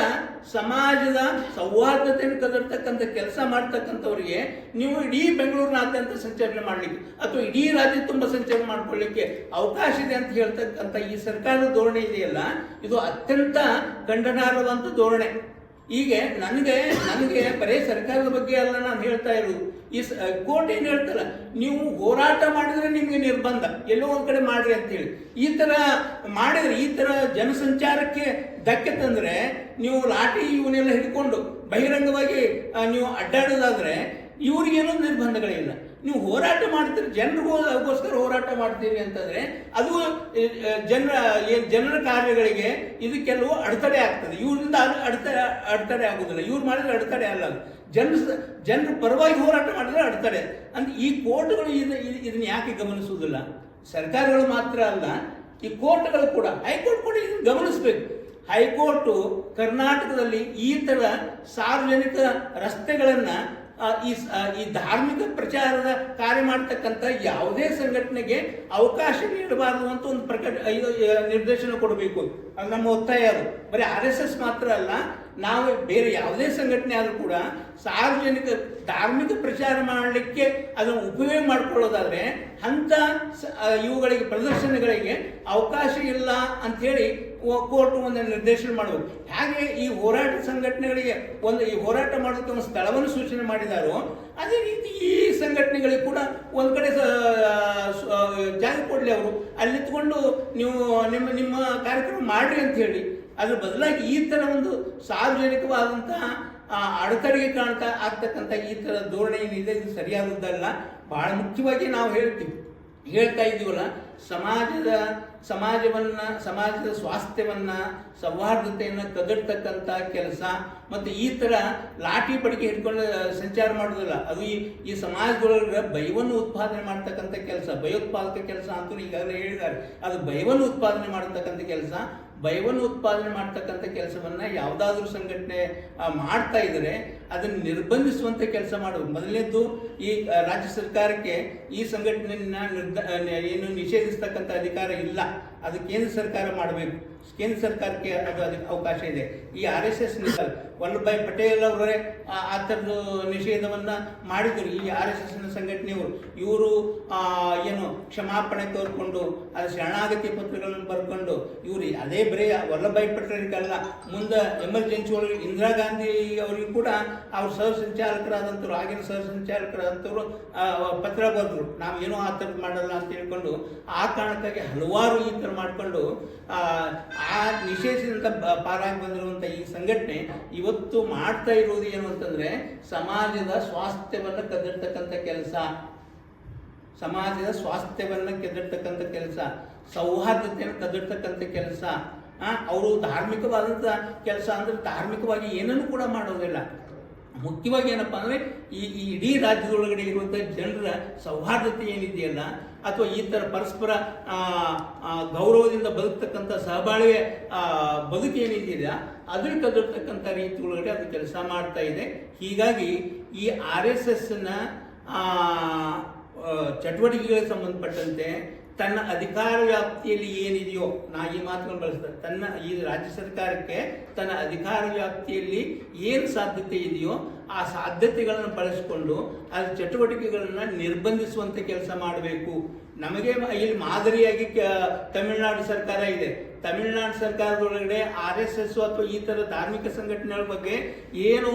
ಸಮಾಜದ ಸೌಹಾರ್ದತೆಯನ್ನು ಕದರ್ತಕ್ಕಂಥ ಕೆಲಸ ಮಾಡ್ತಕ್ಕಂಥವ್ರಿಗೆ ನೀವು ಇಡೀ ಬೆಂಗಳೂರಿನಾದ್ಯಂತ ಸಂಚರಣೆ ಮಾಡಲಿಕ್ಕೆ ಅಥವಾ ಇಡೀ ರಾಜ್ಯ ತುಂಬ ಸಂಚರಣೆ ಮಾಡಿಕೊಳ್ಳಿಕ್ಕೆ ಅವಕಾಶ ಇದೆ ಅಂತ ಹೇಳ್ತಕ್ಕಂಥ ಈ ಸರ್ಕಾರದ ಧೋರಣೆ ಇದೆಯಲ್ಲ, ಇದು ಅತ್ಯಂತ ಖಂಡನಾರ್ಹವಂತ ಧೋರಣೆ. ಹೀಗೆ ನನಗೆ ನನಗೆ ಬರೀ ಸರ್ಕಾರದ ಬಗ್ಗೆ ಅಲ್ಲ ನಾನು ಹೇಳ್ತಾ ಇರೋದು. ಈ ಕೋರ್ಟ್ ಏನು ಹೇಳ್ತಲ್ಲ, ನೀವು ಹೋರಾಟ ಮಾಡಿದ್ರೆ ನಿಮಗೆ ನಿರ್ಬಂಧ. ಎಲ್ಲೋ ಒಂದು ಕಡೆ ಮಾಡ್ರಿ ಅಂತೇಳಿ ಈ ಥರ ಮಾಡಿದ್ರೆ, ಈ ಥರ ಜನಸಂಚಾರಕ್ಕೆ ಧಕ್ಕೆ ತಂದರೆ, ನೀವು ಲಾಠಿ ಇವನ್ನೆಲ್ಲ ಹಿಡ್ಕೊಂಡು ಬಹಿರಂಗವಾಗಿ ನೀವು ಅಡ್ಡಾಡೋದಾದರೆ, ಇವ್ರಿಗೇನೋ ನಿರ್ಬಂಧಗಳಿಲ್ಲ. ನೀವು ಹೋರಾಟ ಮಾಡ್ತೀರಿ ಜನರಿಗೋಸ್ಕರ ಹೋರಾಟ ಮಾಡ್ತೀರಿ ಅಂತಂದ್ರೆ ಅದು ಜನರ ಜನರ ಕಾರ್ಯಗಳಿಗೆ ಇದು ಕೆಲವು ಅಡೆತಡೆ ಆಗ್ತದೆ. ಇವರಿಂದ ಅದು ಅಡೆತಡೆ ಅಡೆತಡೆ ಆಗುದಿಲ್ಲ ಇವ್ರು ಮಾಡಿದ್ರೆ ಅಡೆತಡೆ ಅಲ್ಲ ಅದು. ಜನ ಜನರ ಪರವಾಗಿ ಹೋರಾಟ ಮಾಡಿದ್ರೆ ಅಡೆತಡೆ. ಅಂದ್ರೆ ಈ ಕೋರ್ಟ್ಗಳು ಇದು, ಇದು- ಇದನ್ನ ಯಾಕೆ ಗಮನಿಸುವುದಿಲ್ಲ? ಸರ್ಕಾರಗಳು ಮಾತ್ರ ಅಲ್ಲ, ಈ ಕೋರ್ಟ್ಗಳು ಕೂಡ. ಹೈಕೋರ್ಟ್ ಕೂಡ ಇದನ್ನು ಗಮನಿಸಬೇಕು. ಹೈಕೋರ್ಟು ಕರ್ನಾಟಕದಲ್ಲಿ ಈ ಥರ ಸಾರ್ವಜನಿಕ ರಸ್ತೆಗಳನ್ನ ಈ ಈ ಧಾರ್ಮಿಕ ಪ್ರಚಾರದ ಕಾರ್ಯ ಮಾಡ್ತಕ್ಕಂಥ ಯಾವುದೇ ಸಂಘಟನೆಗೆ ಅವಕಾಶ ನೀಡಬಾರದು ಅಂತ ಒಂದು ಪ್ರಕಟ ನಿರ್ದೇಶನ ಕೊಡಬೇಕು. ನಮ್ಮ ಒತ್ತಾಯ ಅದು. ಬರೀ ಆರ್ ಎಸ್ ಮಾತ್ರ ಅಲ್ಲ, ನಾವು ಬೇರೆ ಯಾವುದೇ ಸಂಘಟನೆ ಆದರೂ ಕೂಡ ಸಾರ್ವಜನಿಕ ಧಾರ್ಮಿಕ ಪ್ರಚಾರ ಮಾಡಲಿಕ್ಕೆ ಅದನ್ನು ಉಪಯೋಗ ಮಾಡಿಕೊಳ್ಳೋದಾದರೆ, ಅಂಥ ಇವುಗಳಿಗೆ, ಪ್ರದರ್ಶನಗಳಿಗೆ ಅವಕಾಶ ಇಲ್ಲ ಅಂಥೇಳಿ ಕೋರ್ಟ್ ಒಂದು ನಿರ್ದೇಶನ ಮಾಡಬೇಕು. ಹಾಗೆ ಈ ಹೋರಾಟ ಸಂಘಟನೆಗಳಿಗೆ ಒಂದು, ಈ ಹೋರಾಟ ಮಾಡೋದಕ್ಕೆ ಒಂದು ಸ್ಥಳವನ್ನು ಸೂಚನೆ ಮಾಡಿದಾರೋ. ಅದೇ ರೀತಿ ಈ ಸಂಘಟನೆಗಳಿಗೆ ಕೂಡ ಒಂದು ಕಡೆ ಜಾಗ ಕೊಡಲಿ ಅವರು. ಅಲ್ಲಿ ನಿಂತ್ಕೊಂಡು ನೀವು ನಿಮ್ಮ ನಿಮ್ಮ ಕಾರ್ಯಕ್ರಮ ಮಾಡ್ರಿ ಅಂತ ಹೇಳಿ. ಅದ್ರ ಬದಲಾಗಿ ಈ ಥರ ಒಂದು ಸಾರ್ವಜನಿಕವಾದಂತಹ ಅಡೆತಡೆಗೆ ಕಾಣ್ತಾ ಆಗ್ತಕ್ಕಂಥ ಈ ಥರ ಧೋರಣೆ ಏನಿದೆ, ಇದು ಸರಿಯಾದದ್ದಲ್ಲ. ಬಹಳ ಮುಖ್ಯವಾಗಿ ನಾವು ಹೇಳ್ತೀವಿ ಹೇಳ್ತಾ ಇದ್ದೀವಲ್ಲ, ಸಮಾಜದ, ಸಮಾಜವನ್ನ, ಸಮಾಜದ ಸ್ವಾಸ್ಥ್ಯವನ್ನ, ಸೌಹಾರ್ದತೆಯನ್ನು ಕದಡ್ತಕ್ಕಂಥ ಕೆಲಸ, ಮತ್ತು ಈ ಥರ ಲಾಠಿ ಪಡಿಕೆ ಹಿಡ್ಕೊಂಡು ಸಂಚಾರ ಮಾಡೋದಿಲ್ಲ ಅದು ಈ ಈ ಸಮಾಜದೊಳಗೆ ಭಯವನ್ನು ಉತ್ಪಾದನೆ ಮಾಡ್ತಕ್ಕಂಥ ಕೆಲಸ, ಭಯೋತ್ಪಾದಕ ಕೆಲಸ ಅಂತೂ ಈಗಾಗಲೇ ಹೇಳಿದ್ದಾರೆ. ಅದು ಭಯವನ್ನು ಉತ್ಪಾದನೆ ಮಾಡತಕ್ಕಂಥ ಕೆಲಸ ಭಯವನ್ನು ಉತ್ಪಾದನೆ ಮಾಡ್ತಕ್ಕಂಥ ಕೆಲಸವನ್ನ ಯಾವುದಾದ್ರೂ ಸಂಘಟನೆ ಮಾಡ್ತಾ ಇದ್ದರೆ ಅದನ್ನು ನಿರ್ಬಂಧಿಸುವಂತ ಕೆಲಸ ಮಾಡಬೇಕು ಮೊದಲನೇದ್ದು ಈ ರಾಜ್ಯ ಸರ್ಕಾರಕ್ಕೆ ಈ ಸಂಘಟನೆಯನ್ನ ಏನು ನಿಷೇಧಿಸ್ತಕ್ಕಂಥ ಅಧಿಕಾರ ಇಲ್ಲ. ಅದು ಕೇಂದ್ರ ಸರ್ಕಾರ ಮಾಡಬೇಕು. ಕೇಂದ್ರ ಸರ್ಕಾರಕ್ಕೆ ಅದು ಅದಕ್ಕೆ ಅವಕಾಶ ಇದೆ. ಈ R S S Vallabhbhai Patel ಅವರೇ ಆ- ಥರದ್ದು ನಿಷೇಧವನ್ನು ಮಾಡಿದರು. ಈ ಆರ್ ಎಸ್ ಎಸ್ನ ಸಂಘಟನೆಯವರು. ಇವರು ಏನು ಕ್ಷಮಾಪಣೆ ತೋರ್ಕೊಂಡು, ಅದು ಶರಣಾಗತಿ ಪತ್ರಗಳನ್ನು ಬರ್ಕೊಂಡು, ಇವರು ಅದೇ ಬರೀ ಪಟೇಲ್ ಪಟೇಲ್ಗಲ್ಲ ಮುಂದೆ ಎಮರ್ಜೆನ್ಸಿ ಒಳಗೆ ಇಂದಿರಾ ಗಾಂಧಿ ಅವರಿಗೂ ಕೂಡ ಅವ್ರ ಸಹ ಸಂಚಾಲಕರಾದಂಥವ್ರು, ಆಗಿನ ಸಹ ಸಂಚಾಲಕರಾದಂಥವ್ರು ಪತ್ರ ಬರೆದ್ರು. ನಾವು ಏನೋ ಆ ಥರದ್ದು ಮಾಡಲ್ಲ ಅಂತ ಹೇಳ್ಕೊಂಡು, ಆ ಕಾರಣಕ್ಕಾಗಿ ಹಲವಾರು ಈ ಥರ ಮಾಡಿಕೊಂಡು, ಆ ನಿಷೇಧಿಸಿದಂಥ ಬ- ಪಾರಾಗಿ ಬಂದಿರುವಂಥ ಈ ಸಂಘಟನೆ ಇವತ್ತು ಮಾಡ್ತಾ ಇರುವುದು ಏನು ಅಂತಂದರೆ ಸಮಾಜದ ಸ್ವಾಸ್ಥ್ಯವನ್ನು ಕದ್ದಿರ್ತಕ್ಕಂಥ ಕೆಲಸ. ಸಮಾಜದ ಸ್ವಾಸ್ಥ್ಯವನ್ನು ಕೆದರ್ತಕ್ಕಂಥ ಕೆಲಸ. ಸೌಹಾರ್ದತೆಯನ್ನು ಕದರ್ತಕ್ಕಂಥ ಕೆಲಸ. ಅವರು ಧಾರ್ಮಿಕವಾದಂಥ ಕೆಲಸ ಅಂದ್ರೆ ಧಾರ್ಮಿಕವಾಗಿ ಏನನ್ನು ಕೂಡ ಮಾಡೋದಿಲ್ಲ. ಮುಖ್ಯವಾಗಿ ಏನಪ್ಪ ಅಂದರೆ ಈ ಈ ಇಡೀ ರಾಜ್ಯದೊಳಗಡೆ ಇರುವಂಥ ಜನರ ಸೌಹಾರ್ದತೆ ಏನಿದೆಯಲ್ಲ ಅಥವಾ ಈ ಥರ ಪರಸ್ಪರ ಗೌರವದಿಂದ ಬದುಕ್ತಕ್ಕಂಥ ಸಹಬಾಳ್ವೆ ಆ, ಬದುಕು ಏನಿದೆಯಲ್ಲ ಅದ್ರ ಕದಿರ್ತಕ್ಕಂಥ ರೀತಿ ಒಳಗಡೆ ಅದು ಕೆಲಸ ಮಾಡ್ತಾ ಇದೆ. ಹೀಗಾಗಿ ಈ ಆರ್ ಎಸ್ ಎಸ್ನ ಚಟುವಟಿಕೆಗಳಿಗೆ ಸಂಬಂಧಪಟ್ಟಂತೆ ತನ್ನ ಅಧಿಕಾರ ವ್ಯಾಪ್ತಿಯಲ್ಲಿ ಏನಿದೆಯೋ, ನಾ ಈ ಮಾತುಗಳನ್ನು ಬಳಸ್ತಾರೆ ತನ್ನ ಈ ರಾಜ್ಯ ಸರ್ಕಾರಕ್ಕೆ ತನ್ನ ಅಧಿಕಾರ ವ್ಯಾಪ್ತಿಯಲ್ಲಿ ಏನು ಸಾಧ್ಯತೆ ಇದೆಯೋ, ಆ ಸಾಧ್ಯತೆಗಳನ್ನು ಬಳಸಿಕೊಂಡು ಆ ಚಟುವಟಿಕೆಗಳನ್ನು ನಿರ್ಬಂಧಿಸುವಂತೆ ಕೆಲಸ ಮಾಡಬೇಕು. ನಮಗೆ ಇಲ್ಲಿ ಮಾದರಿಯಾಗಿ ತಮಿಳುನಾಡು ಸರ್ಕಾರ ಇದೆ. ತಮಿಳುನಾಡು ಸರ್ಕಾರದೊಳಗಡೆ ಆರ್ ಎಸ್ ಎಸ್ ಅಥವಾ ಈ ಥರ ಧಾರ್ಮಿಕ ಸಂಘಟನೆಗಳ ಬಗ್ಗೆ ಏನು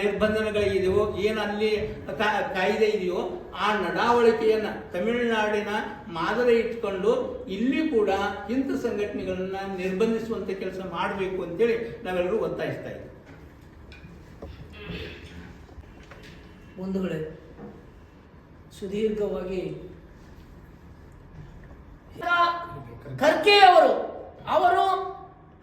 ನಿರ್ಬಂಧನೆಗಳಿದೆಯೋ, ಏನು ಅಲ್ಲಿ ಕಾಯ್ದೆ ಇದೆಯೋ, ಆ ನಡಾವಳಿಕೆಯನ್ನು ತಮಿಳುನಾಡಿನ ಮಾದರಿ ಇಟ್ಕೊಂಡು ಇಲ್ಲಿ ಕೂಡ ಇಂಥ ಸಂಘಟನೆಗಳನ್ನ ನಿರ್ಬಂಧಿಸುವಂತ ಕೆಲಸ ಮಾಡಬೇಕು ಅಂತೇಳಿ ನಾವೆಲ್ಲರೂ ಒತ್ತಾಯಿಸ್ತಾ ಇದ್ದೀವಿ ಬಂಧುಗಳೇ ಸುದೀರ್ಘವಾಗಿ ಖರ್ಗೆ ಅವರು ಅವರು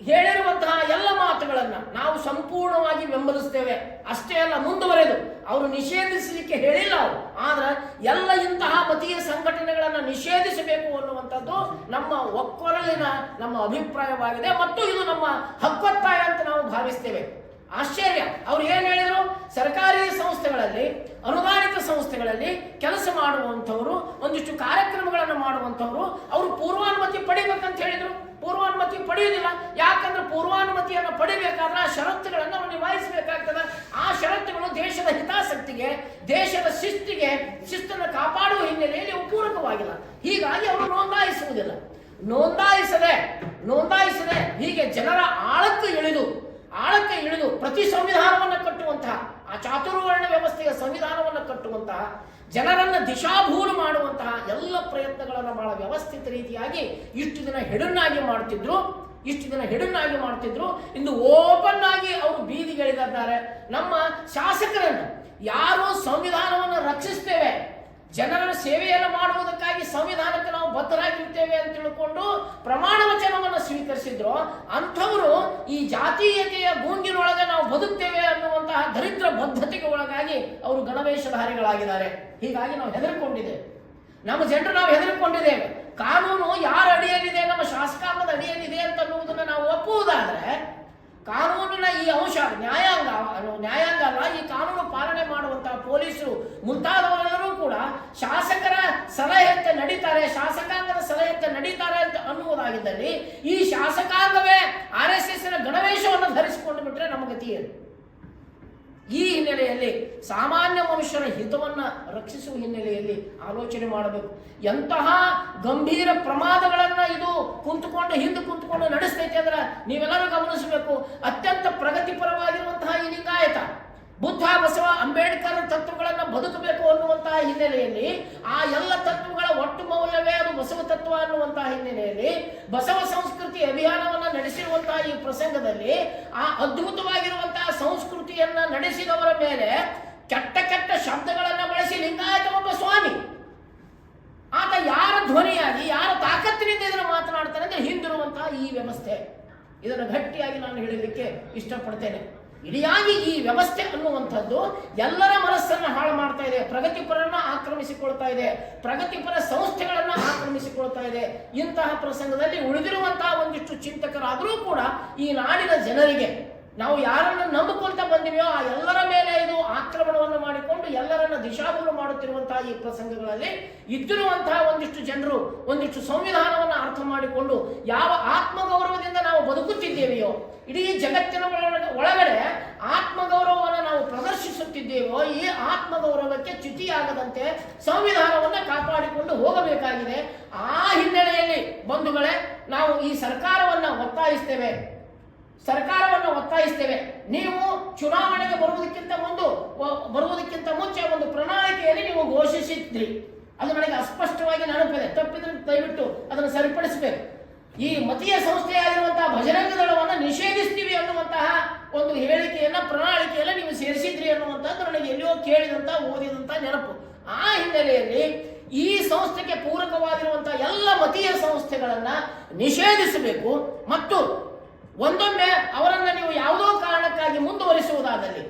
ಹೇಳಿರುವಂತಹ ಎಲ್ಲ ಮಾತುಗಳನ್ನು ನಾವು ಸಂಪೂರ್ಣವಾಗಿ ಬೆಂಬಲಿಸ್ತೇವೆ. ಅಷ್ಟೇ ಅಲ್ಲ, ಮುಂದುವರೆದು ಅವರು ನಿಷೇಧಿಸಲಿಕ್ಕೆ ಹೇಳಿಲ್ಲ ಅವರು. ಆದ್ರೆ ಎಲ್ಲ ಇಂತಹ ಮತೀಯ ಸಂಘಟನೆಗಳನ್ನು ನಿಷೇಧಿಸಬೇಕು ಅನ್ನುವಂಥದ್ದು ನಮ್ಮ ಒಕ್ಕೊರಲಿನ ನಮ್ಮ ಅಭಿಪ್ರಾಯವಾಗಿದೆ. ಮತ್ತು ಇದು ನಮ್ಮ ಹಕ್ಕೊತ್ತಾಯ ಅಂತ ನಾವು ಭಾವಿಸ್ತೇವೆ. ಆಶ್ಚರ್ಯ. ಅವ್ರು ಏನು ಹೇಳಿದರು? ಸರ್ಕಾರಿ ಸಂಸ್ಥೆಗಳಲ್ಲಿ, ಅನುದಾನಿತ ಸಂಸ್ಥೆಗಳಲ್ಲಿ ಕೆಲಸ ಮಾಡುವಂಥವ್ರು, ಒಂದಿಷ್ಟು ಕಾರ್ಯಕ್ರಮಗಳನ್ನು ಮಾಡುವಂಥವ್ರು, ಅವರು ಪೂರ್ವಾನುಮತಿ ಪಡಿಬೇಕಂತ ಹೇಳಿದರು. ಪೂರ್ವಾನುಮತಿ ಪಡೆಯುವುದಿಲ್ಲ. ಯಾಕಂದ್ರೆ ಪೂರ್ವಾನುಮತಿಯನ್ನು ಪಡಿಬೇಕಾದ್ರೆ ಆ ಷರತ್ತುಗಳನ್ನು ನಾವು ನಿಭಾಯಿಸಬೇಕಾಗ್ತದೆ. ಆ ಷರತ್ತುಗಳು ದೇಶದ ಹಿತಾಸಕ್ತಿಗೆ, ದೇಶದ ಶಿಸ್ತಿಗೆ, ಶಿಸ್ತನ್ನು ಕಾಪಾಡುವ ಹಿನ್ನೆಲೆಯಲ್ಲಿ ಪೂರಕವಾಗಿಲ್ಲ. ಹೀಗಾಗಿ ಅವರು ನೋಂದಾಯಿಸುವುದಿಲ್ಲ. ನೋಂದಾಯಿಸದೆ ನೋಂದಾಯಿಸದೆ ಹೀಗೆ ಜನರ ಆಳಕ್ಕೆ ಇಳಿದು ಆಳಕ್ಕೆ ಇಳಿದು ಪ್ರತಿ ಸಂವಿಧಾನವನ್ನು ಕಟ್ಟುವಂತಹ, ಆ ಚಾತುರ್ವರ್ಣ ವ್ಯವಸ್ಥೆಯ ಸಂವಿಧಾನವನ್ನು ಕಟ್ಟುವಂತಹ, ಜನರನ್ನು ದಿಶಾಭೂಲು ಮಾಡುವಂತಹ ಎಲ್ಲ ಪ್ರಯತ್ನಗಳನ್ನು ಬಹಳ ವ್ಯವಸ್ಥಿತ ರೀತಿಯಾಗಿ ಇಷ್ಟು ದಿನ ಹೆಡನ್ನಾಗಿ ಮಾಡ್ತಿದ್ರು, ಇಷ್ಟು ದಿನ ಹೆಡನ್ನಾಗಿ ಮಾಡ್ತಿದ್ರು. ಇಂದು ಓಪನ್ ಆಗಿ ಅವರು ಬೀದಿಗಿಳಿದಿದ್ದಾರೆ ನಮ್ಮ ಶಾಸಕರನ್ನು ಯಾರು ಸಂವಿಧಾನವನ್ನು ರಕ್ಷಿಸ್ತೇವೆ ಜನರ ಸೇವೆಯನ್ನು ಮಾಡುವುದಕ್ಕಾಗಿ ಸಂವಿಧಾನಕ್ಕೆ ನಾವು ಬದ್ಧರಾಗಿರ್ತೇವೆ ಅಂತ ತಿಳ್ಕೊಂಡು ಪ್ರಮಾಣ ವಚನವನ್ನು ಸ್ವೀಕರಿಸಿದ್ರು ಅಂಥವರು ಈ ಜಾತೀಯತೆಯ ಗೂಂಗಿನೊಳಗೆ ನಾವು ಬದುಕ್ತೇವೆ ಅನ್ನುವಂತಹ ದರಿದ್ರ ಬದ್ಧತೆಗೆ ಒಳಗಾಗಿ ಅವರು ಗಣವೇಶಧಾರಿಗಳಾಗಿದ್ದಾರೆ ಹೀಗಾಗಿ ನಾವು ಹೆದರಿಕೊಂಡಿದ್ದೇವೆ. ನಮ್ಮ ಜನರು ನಾವು ಹೆದರಿಕೊಂಡಿದ್ದೇವೆ. ಕಾನೂನು ಯಾರ ಅಡಿಯಲ್ಲಿದೆ, ನಮ್ಮ ಶಾಸಕಾಂಗದ ಅಡಿಯಲ್ಲಿದೆ ಅಂತ ಅನ್ನುವುದನ್ನು ನಾವು ಒಪ್ಪುವುದಾದ್ರೆ ಕಾನೂನಿನ ಈ ಅಂಶ, ನ್ಯಾಯಾಂಗ ನ್ಯಾಯಾಂಗ ಅಲ್ಲ, ಈ ಕಾನೂನು ಪಾಲನೆ ಮಾಡುವಂತಹ ಪೊಲೀಸರು ಮುಂತಾದವರೆಲ್ಲರೂ ಕೂಡ ಶಾಸಕರ ಸಲಹೆಯಂತೆ ನಡೀತಾರೆ, ಶಾಸಕಾಂಗದ ಸಲಹೆಯಂತೆ ನಡೀತಾರೆ ಅಂತ ಅನ್ನುವುದಾಗಿದ್ದಲ್ಲಿ ಈ ಶಾಸಕಾಂಗವೇ ಆರ್ ಎಸ್ ಎಸ್ ಗಣವೇಶವನ್ನು ಧರಿಸಿಕೊಂಡು ಬಿಟ್ರೆ ನಮ್ಮ ಗತಿ ಈ ಹಿನ್ನೆಲೆಯಲ್ಲಿ ಸಾಮಾನ್ಯ ಮನುಷ್ಯರ ಹಿತವನ್ನು ರಕ್ಷಿಸುವ ಹಿನ್ನೆಲೆಯಲ್ಲಿ ಆಲೋಚನೆ ಮಾಡಬೇಕು. ಎಂತಹ ಗಂಭೀರ ಪ್ರಮಾದಗಳನ್ನು ಇದು ಕುಂತುಕೊಂಡು, ಹಿಂದೆ ಕುಂತುಕೊಂಡು ನಡೆಸ್ತೈತೆ ಅಂದ್ರೆ ನೀವೆಲ್ಲರೂ ಗಮನಿಸಬೇಕು. ಅತ್ಯಂತ ಪ್ರಗತಿಪರವಾಗಿರುವಂತಹ ಈ ಲಿಂಗಾಯತ. ಬುದ್ಧ ಬಸವ ಅಂಬೇಡ್ಕರ್ ತತ್ವಗಳನ್ನು ಬದುಕಬೇಕು ಅನ್ನುವಂತಹ ಹಿನ್ನೆಲೆಯಲ್ಲಿ, ಆ ಎಲ್ಲ ತತ್ವಗಳ ಒಟ್ಟು ಮೌಲ್ಯವೇ ಅದು ಬಸವ ತತ್ವ ಅನ್ನುವಂತಹ ಹಿನ್ನೆಲೆಯಲ್ಲಿ, ಬಸವ ಸಂಸ್ಕೃತಿ ಅಭಿಯಾನವನ್ನು ನಡೆಸಿರುವಂತಹ ಈ ಪ್ರಸಂಗದಲ್ಲಿ, ಆ ಅದ್ಭುತವಾಗಿರುವಂತಹ ಸಂಸ್ಕೃತಿಯನ್ನ ನಡೆಸಿದವರ ಮೇಲೆ ಕೆಟ್ಟ ಕೆಟ್ಟ ಶಬ್ದಗಳನ್ನು ಬಳಸಿ ಲಿಂಗಾಯತ ಒಬ್ಬ ಸ್ವಾಮಿ. ಆತ ಯಾರ ಧ್ವನಿಯಾಗಿ, ಯಾರ ತಾಕತ್ತಿನಿಂದ ಇದನ್ನು ಮಾತನಾಡ್ತಾನೆ ಅಂದ್ರೆ ಹಿಂದಿರುವಂತಹ ಈ ವ್ಯವಸ್ಥೆ. ಇದನ್ನು ಗಟ್ಟಿಯಾಗಿ ನಾನು ಹೇಳಲಿಕ್ಕೆ ಇಷ್ಟಪಡ್ತೇನೆ. ಇಡಿಯಾಗಿ ಈ ವ್ಯವಸ್ಥೆ ಅನ್ನುವಂಥದ್ದು ಎಲ್ಲರ ಮನಸ್ಸನ್ನು ಹಾಳು ಮಾಡ್ತಾ ಇದೆ. ಪ್ರಗತಿಪರನ್ನ ಆಕ್ರಮಿಸಿಕೊಳ್ತಾ ಇದೆ. ಪ್ರಗತಿಪರ ಸಂಸ್ಥೆಗಳನ್ನು ಆಕ್ರಮಿಸಿಕೊಳ್ತಾ ಇದೆ. ಇಂತಹ ಪ್ರಸಂಗದಲ್ಲಿ ಉಳಿದಿರುವಂತಹ ಒಂದಿಷ್ಟು ಚಿಂತಕರಾದರೂ ಕೂಡ ಈ ನಾಡಿನ ಜನರಿಗೆ ನಾವು ಯಾರನ್ನು ನಂಬಿಕೊಳ್ತಾ ಬಂದಿವೆಯೋ ಆ ಎಲ್ಲರ ಮೇಲೆ ಇದು ಆಕ್ರಮಣವನ್ನು ಮಾಡಿಕೊಂಡು ಎಲ್ಲರನ್ನ ದಿಶಾಭೂಲು ಮಾಡುತ್ತಿರುವಂತಹ ಈ ಪ್ರಸಂಗಗಳಲ್ಲಿ ಇದ್ದಿರುವಂತಹ ಒಂದಿಷ್ಟು ಜನರು, ಒಂದಿಷ್ಟು ಸಂವಿಧಾನವನ್ನು ಅರ್ಥ ಮಾಡಿಕೊಂಡು ಯಾವ ಆತ್ಮಗೌರವದಿಂದ ನಾವು ಬದುಕುತ್ತಿದ್ದೇವೆಯೋ, ಇಡೀ ಜಗತ್ತಿನ ಒಳಗಡೆ ಆತ್ಮಗೌರವವನ್ನು ನಾವು ಪ್ರದರ್ಶಿಸುತ್ತಿದ್ದೇವೋ, ಈ ಆತ್ಮಗೌರವಕ್ಕೆ ಚ್ಯುತಿಯಾಗದಂತೆ ಸಂವಿಧಾನವನ್ನು ಕಾಪಾಡಿಕೊಂಡು ಹೋಗಬೇಕಾಗಿದೆ. ಆ ಹಿನ್ನೆಲೆಯಲ್ಲಿ ಬಂಧುಗಳೇ, ನಾವು ಈ ಸರ್ಕಾರವನ್ನ ಒತ್ತಾಯಿಸ್ತೇವೆ. ಸರ್ಕಾರವನ್ನು ಒತ್ತಾಯಿಸ್ತೇವೆ. ನೀವು ಚುನಾವಣೆಗೆ ಬರುವುದಕ್ಕಿಂತ ಒಂದು ಬರುವುದಕ್ಕಿಂತ ಮುಂಚೆ ಒಂದು ಪ್ರಣಾಳಿಕೆಯಲ್ಲಿ ನೀವು ಘೋಷಿಸಿದ್ರಿ. ಅದು ನನಗೆ ಅಸ್ಪಷ್ಟವಾಗಿ ನೆನಪಿದೆ. ತಪ್ಪಿದ್ರೆ ದಯವಿಟ್ಟು ಅದನ್ನು ಸರಿಪಡಿಸಬೇಕು. ಈ ಮತೀಯ ಸಂಸ್ಥೆಯಾಗಿರುವಂತಹ ಭಜರಂಗ ದಳವನ್ನು ನಿಷೇಧಿಸ್ತೀವಿ ಅನ್ನುವಂತಹ ಒಂದು ಹೇಳಿಕೆಯನ್ನ ಪ್ರಣಾಳಿಕೆಯನ್ನ ನೀವು ಸೇರಿಸಿದ್ರಿ ಅನ್ನುವಂಥದ್ದು ನನಗೆ ಎಲ್ಲಿಯೋ ಕೇಳಿದಂತ, ಓದಿದಂತ ನೆನಪು. ಆ ಹಿನ್ನೆಲೆಯಲ್ಲಿ ಈ ಸಂಸ್ಥೆಗೆ ಪೂರಕವಾಗಿರುವಂತಹ ಎಲ್ಲ ಮತೀಯ ಸಂಸ್ಥೆಗಳನ್ನ ನಿಷೇಧಿಸಬೇಕು. ಮತ್ತು ಒಂದೊಮ್ಮೆ ಅವರನ್ನು ನೀವು ಯಾವುದೋ ಕಾರಣಕ್ಕಾಗಿ ಮುಂದುವರಿಸುವುದಾದಲ್ಲಿ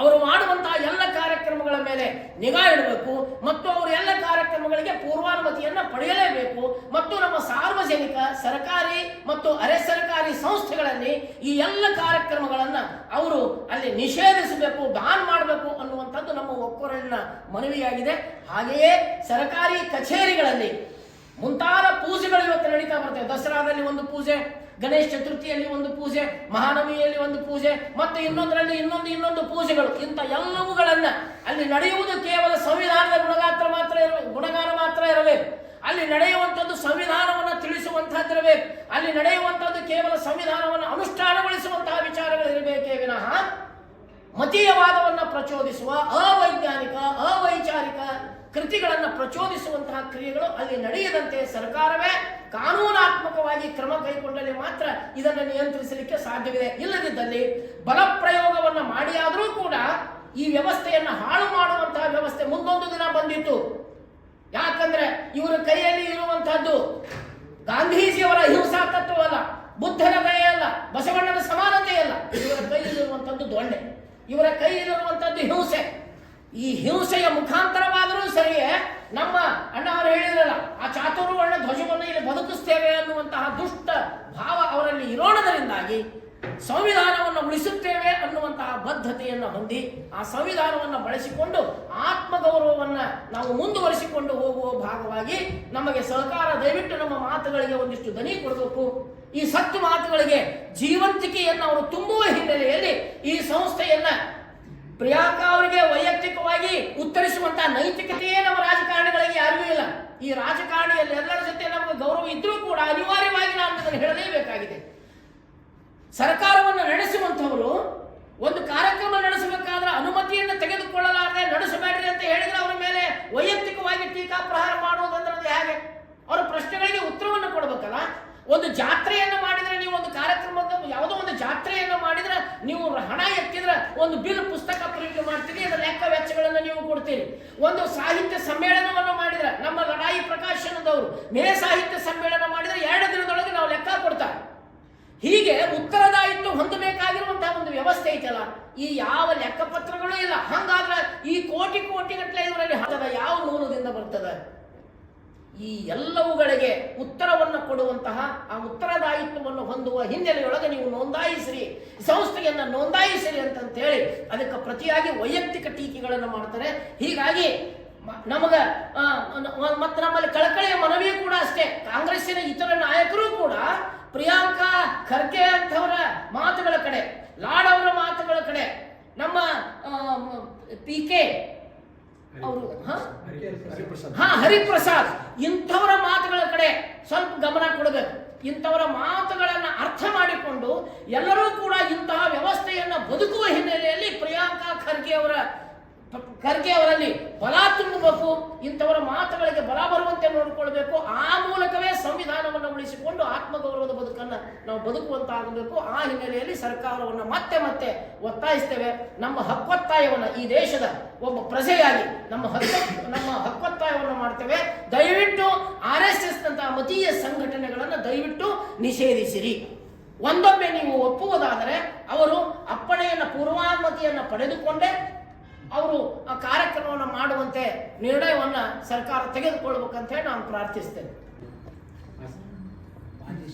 ಅವರು ಮಾಡುವಂತಹ ಎಲ್ಲ ಕಾರ್ಯಕ್ರಮಗಳ ಮೇಲೆ ನಿಗಾ ಇಡಬೇಕು, ಮತ್ತು ಅವರು ಎಲ್ಲ ಕಾರ್ಯಕ್ರಮಗಳಿಗೆ ಪೂರ್ವಾನುಮತಿಯನ್ನು ಪಡೆಯಲೇಬೇಕು, ಮತ್ತು ನಮ್ಮ ಸಾರ್ವಜನಿಕ, ಸರ್ಕಾರಿ ಮತ್ತು ಅರೆ ಸರ್ಕಾರಿ ಸಂಸ್ಥೆಗಳಲ್ಲಿ ಈ ಎಲ್ಲ ಕಾರ್ಯಕ್ರಮಗಳನ್ನು ಅವರು ಅಲ್ಲಿ ನಿಷೇಧಿಸಬೇಕು ಬ್ಯಾನ್ ಮಾಡಬೇಕು ಅನ್ನುವಂಥದ್ದು ನಮ್ಮ ಒಕ್ಕೊರಲಿನ ಮನವಿಯಾಗಿದೆ. ಹಾಗೆಯೇ ಸರ್ಕಾರಿ ಕಚೇರಿಗಳಲ್ಲಿ ಮುಂತಾದ ಪೂಜೆಗಳು ಇವತ್ತು ನಡೀತಾ ಬರ್ತವೆ ದಸರಾದಲ್ಲಿ ಒಂದು ಪೂಜೆ ಗಣೇಶ ಚತುರ್ಥಿಯಲ್ಲಿ ಒಂದು ಪೂಜೆ ಮಹಾನವಮಿಯಲ್ಲಿ ಒಂದು ಪೂಜೆ, ಮತ್ತೆ ಇನ್ನೊಂದರಲ್ಲಿ ಇನ್ನೊಂದು ಇನ್ನೊಂದು ಪೂಜೆಗಳು. ಇಂಥ ಎಲ್ಲವುಗಳನ್ನು ಅಲ್ಲಿ ನಡೆಯುವುದು ಕೇವಲ ಸಂವಿಧಾನದ ಗುಣಗಾತ್ರ ಮಾತ್ರ ಇರ ಗುಣಗಾನ ಮಾತ್ರ ಇರಬೇಕು. ಅಲ್ಲಿ ನಡೆಯುವಂಥದ್ದು ಸಂವಿಧಾನವನ್ನು ತಿಳಿಸುವಂತಹದ್ದಿರಬೇಕು ಅಲ್ಲಿ ನಡೆಯುವಂಥದ್ದು ಕೇವಲ ಸಂವಿಧಾನವನ್ನು ಅನುಷ್ಠಾನಗೊಳಿಸುವಂತಹ ವಿಚಾರಗಳಿರಬೇಕೇ ವಿನಃ ಮತೀಯವಾದವನ್ನು ಪ್ರಚೋದಿಸುವ ಅವೈಜ್ಞಾನಿಕ, ಅವೈಚಾರಿಕ ಕೃತಿಗಳನ್ನು ಪ್ರಚೋದಿಸುವಂತಹ ಕ್ರಿಯೆಗಳು ಅಲ್ಲಿ ನಡೆಯದಂತೆ ಸರ್ಕಾರವೇ ಕಾನೂನಾತ್ಮಕವಾಗಿ ಕ್ರಮ ಕೈಗೊಂಡಲ್ಲಿ ಮಾತ್ರ ಇದನ್ನು ನಿಯಂತ್ರಿಸಲಿಕ್ಕೆ ಸಾಧ್ಯವಿದೆ. ಇಲ್ಲದಿದ್ದಲ್ಲಿ ಬಲಪ್ರಯೋಗವನ್ನು ಮಾಡಿಯಾದರೂ ಕೂಡ ಈ ವ್ಯವಸ್ಥೆಯನ್ನು ಹಾಳು ಮಾಡುವಂತಹ ವ್ಯವಸ್ಥೆ ಮುಂದೊಂದು ದಿನ ಬಂದಿತ್ತು. ಯಾಕಂದ್ರೆ ಇವರ ಕೈಯಲ್ಲಿ ಇರುವಂತಹದ್ದು ಗಾಂಧೀಜಿಯವರ ಹಿಂಸಾ ತತ್ವವಲ್ಲ, ಬುದ್ಧನ ಅಲ್ಲ, ಬಸವಣ್ಣನ ಸಮಾನತೆ ಅಲ್ಲ, ಇವರ ಕೈಯಲ್ಲಿರುವಂತಹದ್ದು ದೊಣ್ಣೆ ಇವರ ಕೈಯಲ್ಲಿರುವಂತದ್ದು ಹಿಂಸೆ. ಈ ಹಿಂಸೆಯ ಮುಖಾಂತರವಾದರೂ ಸರಿಯೇ ನಮ್ಮ ಅಣ್ಣ ಅವರು ಹೇಳಿರಲ್ಲ ಆ ಚಾತುರ್ವರ್ಣ ಧ್ವಜವನ್ನು ಇಲ್ಲಿ ಬದುಕಿಸ್ತೇವೆ ಅನ್ನುವಂತಹ ದುಷ್ಟ ಭಾವ ಅವರಲ್ಲಿ ಇರೋಣದರಿಂದಾಗಿ ಸಂವಿಧಾನವನ್ನು ಉಳಿಸುತ್ತೇವೆ ಅನ್ನುವಂತಹ ಬದ್ಧತೆಯನ್ನು ಹೊಂದಿ ಆ ಸಂವಿಧಾನವನ್ನು ಬಳಸಿಕೊಂಡು ಆತ್ಮಗೌರವವನ್ನು ನಾವು ಮುಂದುವರಿಸಿಕೊಂಡು ಹೋಗುವ ಭಾಗವಾಗಿ ನಮಗೆ ಸಹಕಾರ ದಯವಿಟ್ಟು ನಮ್ಮ ಮಾತುಗಳಿಗೆ ಒಂದಿಷ್ಟು ದನಿ ಕೊಡಬೇಕು. ಈ ಸತ್ತು ಮಾತುಗಳಿಗೆ ಜೀವಂತಿಕೆಯನ್ನು ಅವರು ತುಂಬುವ ಹಿನ್ನೆಲೆಯಲ್ಲಿ ಈ ಸಂಸ್ಥೆಯನ್ನ ಪ್ರಿಯಾಂಕಾ ಅವರಿಗೆ ವೈಯಕ್ತಿಕವಾಗಿ ಉತ್ತರಿಸುವಂತಹ ನೈತಿಕತೆಯೇ ನಮ್ಮ ರಾಜಕಾರಣಿಗಳಿಗೆ ಯಾರಿಗೂ ಇಲ್ಲ. ಈ ರಾಜಕಾರಣಿಯಲ್ಲಿ ಎಲ್ಲರ ಜೊತೆ ನಮಗೆ ಗೌರವ ಇದ್ರೂ ಕೂಡ ಅನಿವಾರ್ಯವಾಗಿ ನಾನು ಅದನ್ನು ಹೇಳಲೇಬೇಕಾಗಿದೆ. ಸರ್ಕಾರವನ್ನು ನಡೆಸುವಂಥವರು ಒಂದು ಕಾರ್ಯಕ್ರಮ ನಡೆಸಬೇಕಾದ್ರೆ ಅನುಮತಿಯನ್ನು ತೆಗೆದುಕೊಳ್ಳಲಾರದೆ ನಡೆಸಬೇಡ್ರಿ ಅಂತ ಹೇಳಿದ್ರೆ ಅವರ ಮೇಲೆ ವೈಯಕ್ತಿಕವಾಗಿ ಟೀಕಾ ಪ್ರಹಾರ ಮಾಡುವುದಂದ್ರೆ ಅದು ಹೇಗೆ? ಅವರ ಪ್ರಶ್ನೆಗಳಿಗೆ ಉತ್ತರವನ್ನು ಕೊಡಬೇಕಲ್ಲ? ಒಂದು ಜಾತ್ರೆಯನ್ನು ಮಾಡಿದ್ರೆ ನೀವು ಒಂದು ಕಾರ್ಯಕ್ರಮದ ಯಾವುದೋ ಒಂದು ಜಾತ್ರೆಯನ್ನು ಮಾಡಿದ್ರೆ ನೀವು ಹಣ ಎತ್ತಿದ್ರೆ ಒಂದು ಬಿಲ್ ಪುಸ್ತಕ ಪ್ರಿಂಟ್ ಮಾಡ್ತೀರಿ, ಅದರ ಲೆಕ್ಕ ವೆಚ್ಚಗಳನ್ನು ನೀವು ಕೊಡ್ತೀರಿ. ಒಂದು ಸಾಹಿತ್ಯ ಸಮ್ಮೇಳನವನ್ನು ಮಾಡಿದ್ರೆ, ನಮ್ಮ ಲಡಾಯಿ ಪ್ರಕಾಶನದವರು ಮೇ ಸಾಹಿತ್ಯ ಸಮ್ಮೇಳನ ಮಾಡಿದ್ರೆ ಎರಡು ದಿನದೊಳಗೆ ನಾವು ಲೆಕ್ಕ ಕೊಡ್ತಾರೆ. ಹೀಗೆ ಉತ್ತರದಾಯಿತ್ವ ಹೊಂದಬೇಕಾಗಿರುವಂತಹ ಒಂದು ವ್ಯವಸ್ಥೆ ಐತಲ್ಲ, ಈ ಯಾವ ಲೆಕ್ಕಪತ್ರಗಳು ಇಲ್ಲ. ಹಂಗಾದ್ರೆ ಈ ಕೋಟಿ ಕೋಟಿ ಗಟ್ಟಲೆ ಇದರಲ್ಲಿ ಹಣದ ಯಾವ ಮೂಲದಿಂದ ಬರ್ತದೆ? ಈ ಎಲ್ಲವುಗಳಿಗೆ ಉತ್ತರವನ್ನು ಕೊಡುವಂತಹ ಆ ಉತ್ತರದಾಯಿತ್ವವನ್ನು ಹೊಂದುವ ಹಿನ್ನೆಲೆಯೊಳಗೆ ನೀವು ನೋಂದಾಯಿಸಿರಿ, ಸಂಸ್ಥೆಯನ್ನ ನೋಂದಾಯಿಸಿರಿ ಅಂತಂತೇಳಿ ಅದಕ್ಕೆ ಪ್ರತಿಯಾಗಿ ವೈಯಕ್ತಿಕ ಟೀಕೆಗಳನ್ನು ಮಾಡ್ತಾರೆ. ಹೀಗಾಗಿ ನಮಗೆ ಮತ್ತು ನಮ್ಮಲ್ಲಿ ಕಳಕಳಿಯ ಮನವಿಯೂ ಕೂಡ ಅಷ್ಟೇ. ಕಾಂಗ್ರೆಸ್ಸಿನ ಇತರ ನಾಯಕರು ಕೂಡ ಪ್ರಿಯಾಂಕಾ ಖರ್ಗೆ ಅಂತವರ ಮಾತುಗಳ ಕಡೆ ಲಾಡ್ ಅವರ ಮಾತುಗಳ ಕಡೆ ನಮ್ಮ ಪಿ ಕೆ ಅವರು ಹಾ ಹರಿಪ್ರಸಾದ್ ಇಂಥವರ ಮಾತುಗಳ ಕಡೆ ಸ್ವಲ್ಪ ಗಮನ ಕೊಡಬೇಕು. ಇಂಥವರ ಮಾತುಗಳನ್ನು ಅರ್ಥ ಮಾಡಿಕೊಂಡು ಎಲ್ಲರೂ ಕೂಡ ಇಂತಹ ವ್ಯವಸ್ಥೆಯನ್ನು ಬದುಕುವ ಹಿನ್ನೆಲೆಯಲ್ಲಿ ಪ್ರಿಯಾಂಕಾ ಖರ್ಗೆ ಅವರ ಖರ್ಗೆ ಅವರಲ್ಲಿ ಬಲ ತುಂಬಬೇಕು ಇಂಥವರ ಮಾತುಗಳಿಗೆ ಬಲ ಬರುವಂತೆ ನೋಡಿಕೊಳ್ಬೇಕು. ಆ ಮೂಲಕವೇ ಸಂವಿಧಾನವನ್ನು ಉಳಿಸಿಕೊಂಡು ಬದುಕನ್ನು ನಾವು ಬದುಕುವಂತಾಗಬೇಕು. ಆ ಹಿನ್ನೆಲೆಯಲ್ಲಿ ಸರ್ಕಾರವನ್ನು ಮತ್ತೆ ಮತ್ತೆ ಒತ್ತಾಯಿಸ್ತೇವೆ. ನಮ್ಮ ಹಕ್ಕೊತ್ತಾಯವನ್ನು ಈ ದೇಶದ ಒಬ್ಬ ಪ್ರಜೆಯಾಗಿ ನಮ್ಮ ಹಕ್ಕು, ನಮ್ಮ ಹಕ್ಕೊತ್ತಾಯವನ್ನು ಮಾಡ್ತೇವೆ. ದಯವಿಟ್ಟು ಆರ್ ಎಸ್ ಎಸ್ ನಂತಹ ಮತೀಯ ಸಂಘಟನೆಗಳನ್ನು ದಯವಿಟ್ಟು ನಿಷೇಧಿಸಿರಿ. ಒಂದೊಮ್ಮೆ ನೀವು ಒಪ್ಪುವುದಾದರೆ ಅವರು ಅಪ್ಪಣೆಯನ್ನು, ಪೂರ್ವಾನುಮತಿಯನ್ನು ಪಡೆದುಕೊಂಡೇ ಅವರು ಆ ಕಾರ್ಯಕ್ರಮವನ್ನು ಮಾಡುವಂತೆ ನಿರ್ಣಯವನ್ನ ಸರ್ಕಾರ ತೆಗೆದುಕೊಳ್ಬೇಕಂತ ಹೇಳಿ ನಾನು ಪ್ರಾರ್ಥಿಸ್ತೇನೆ.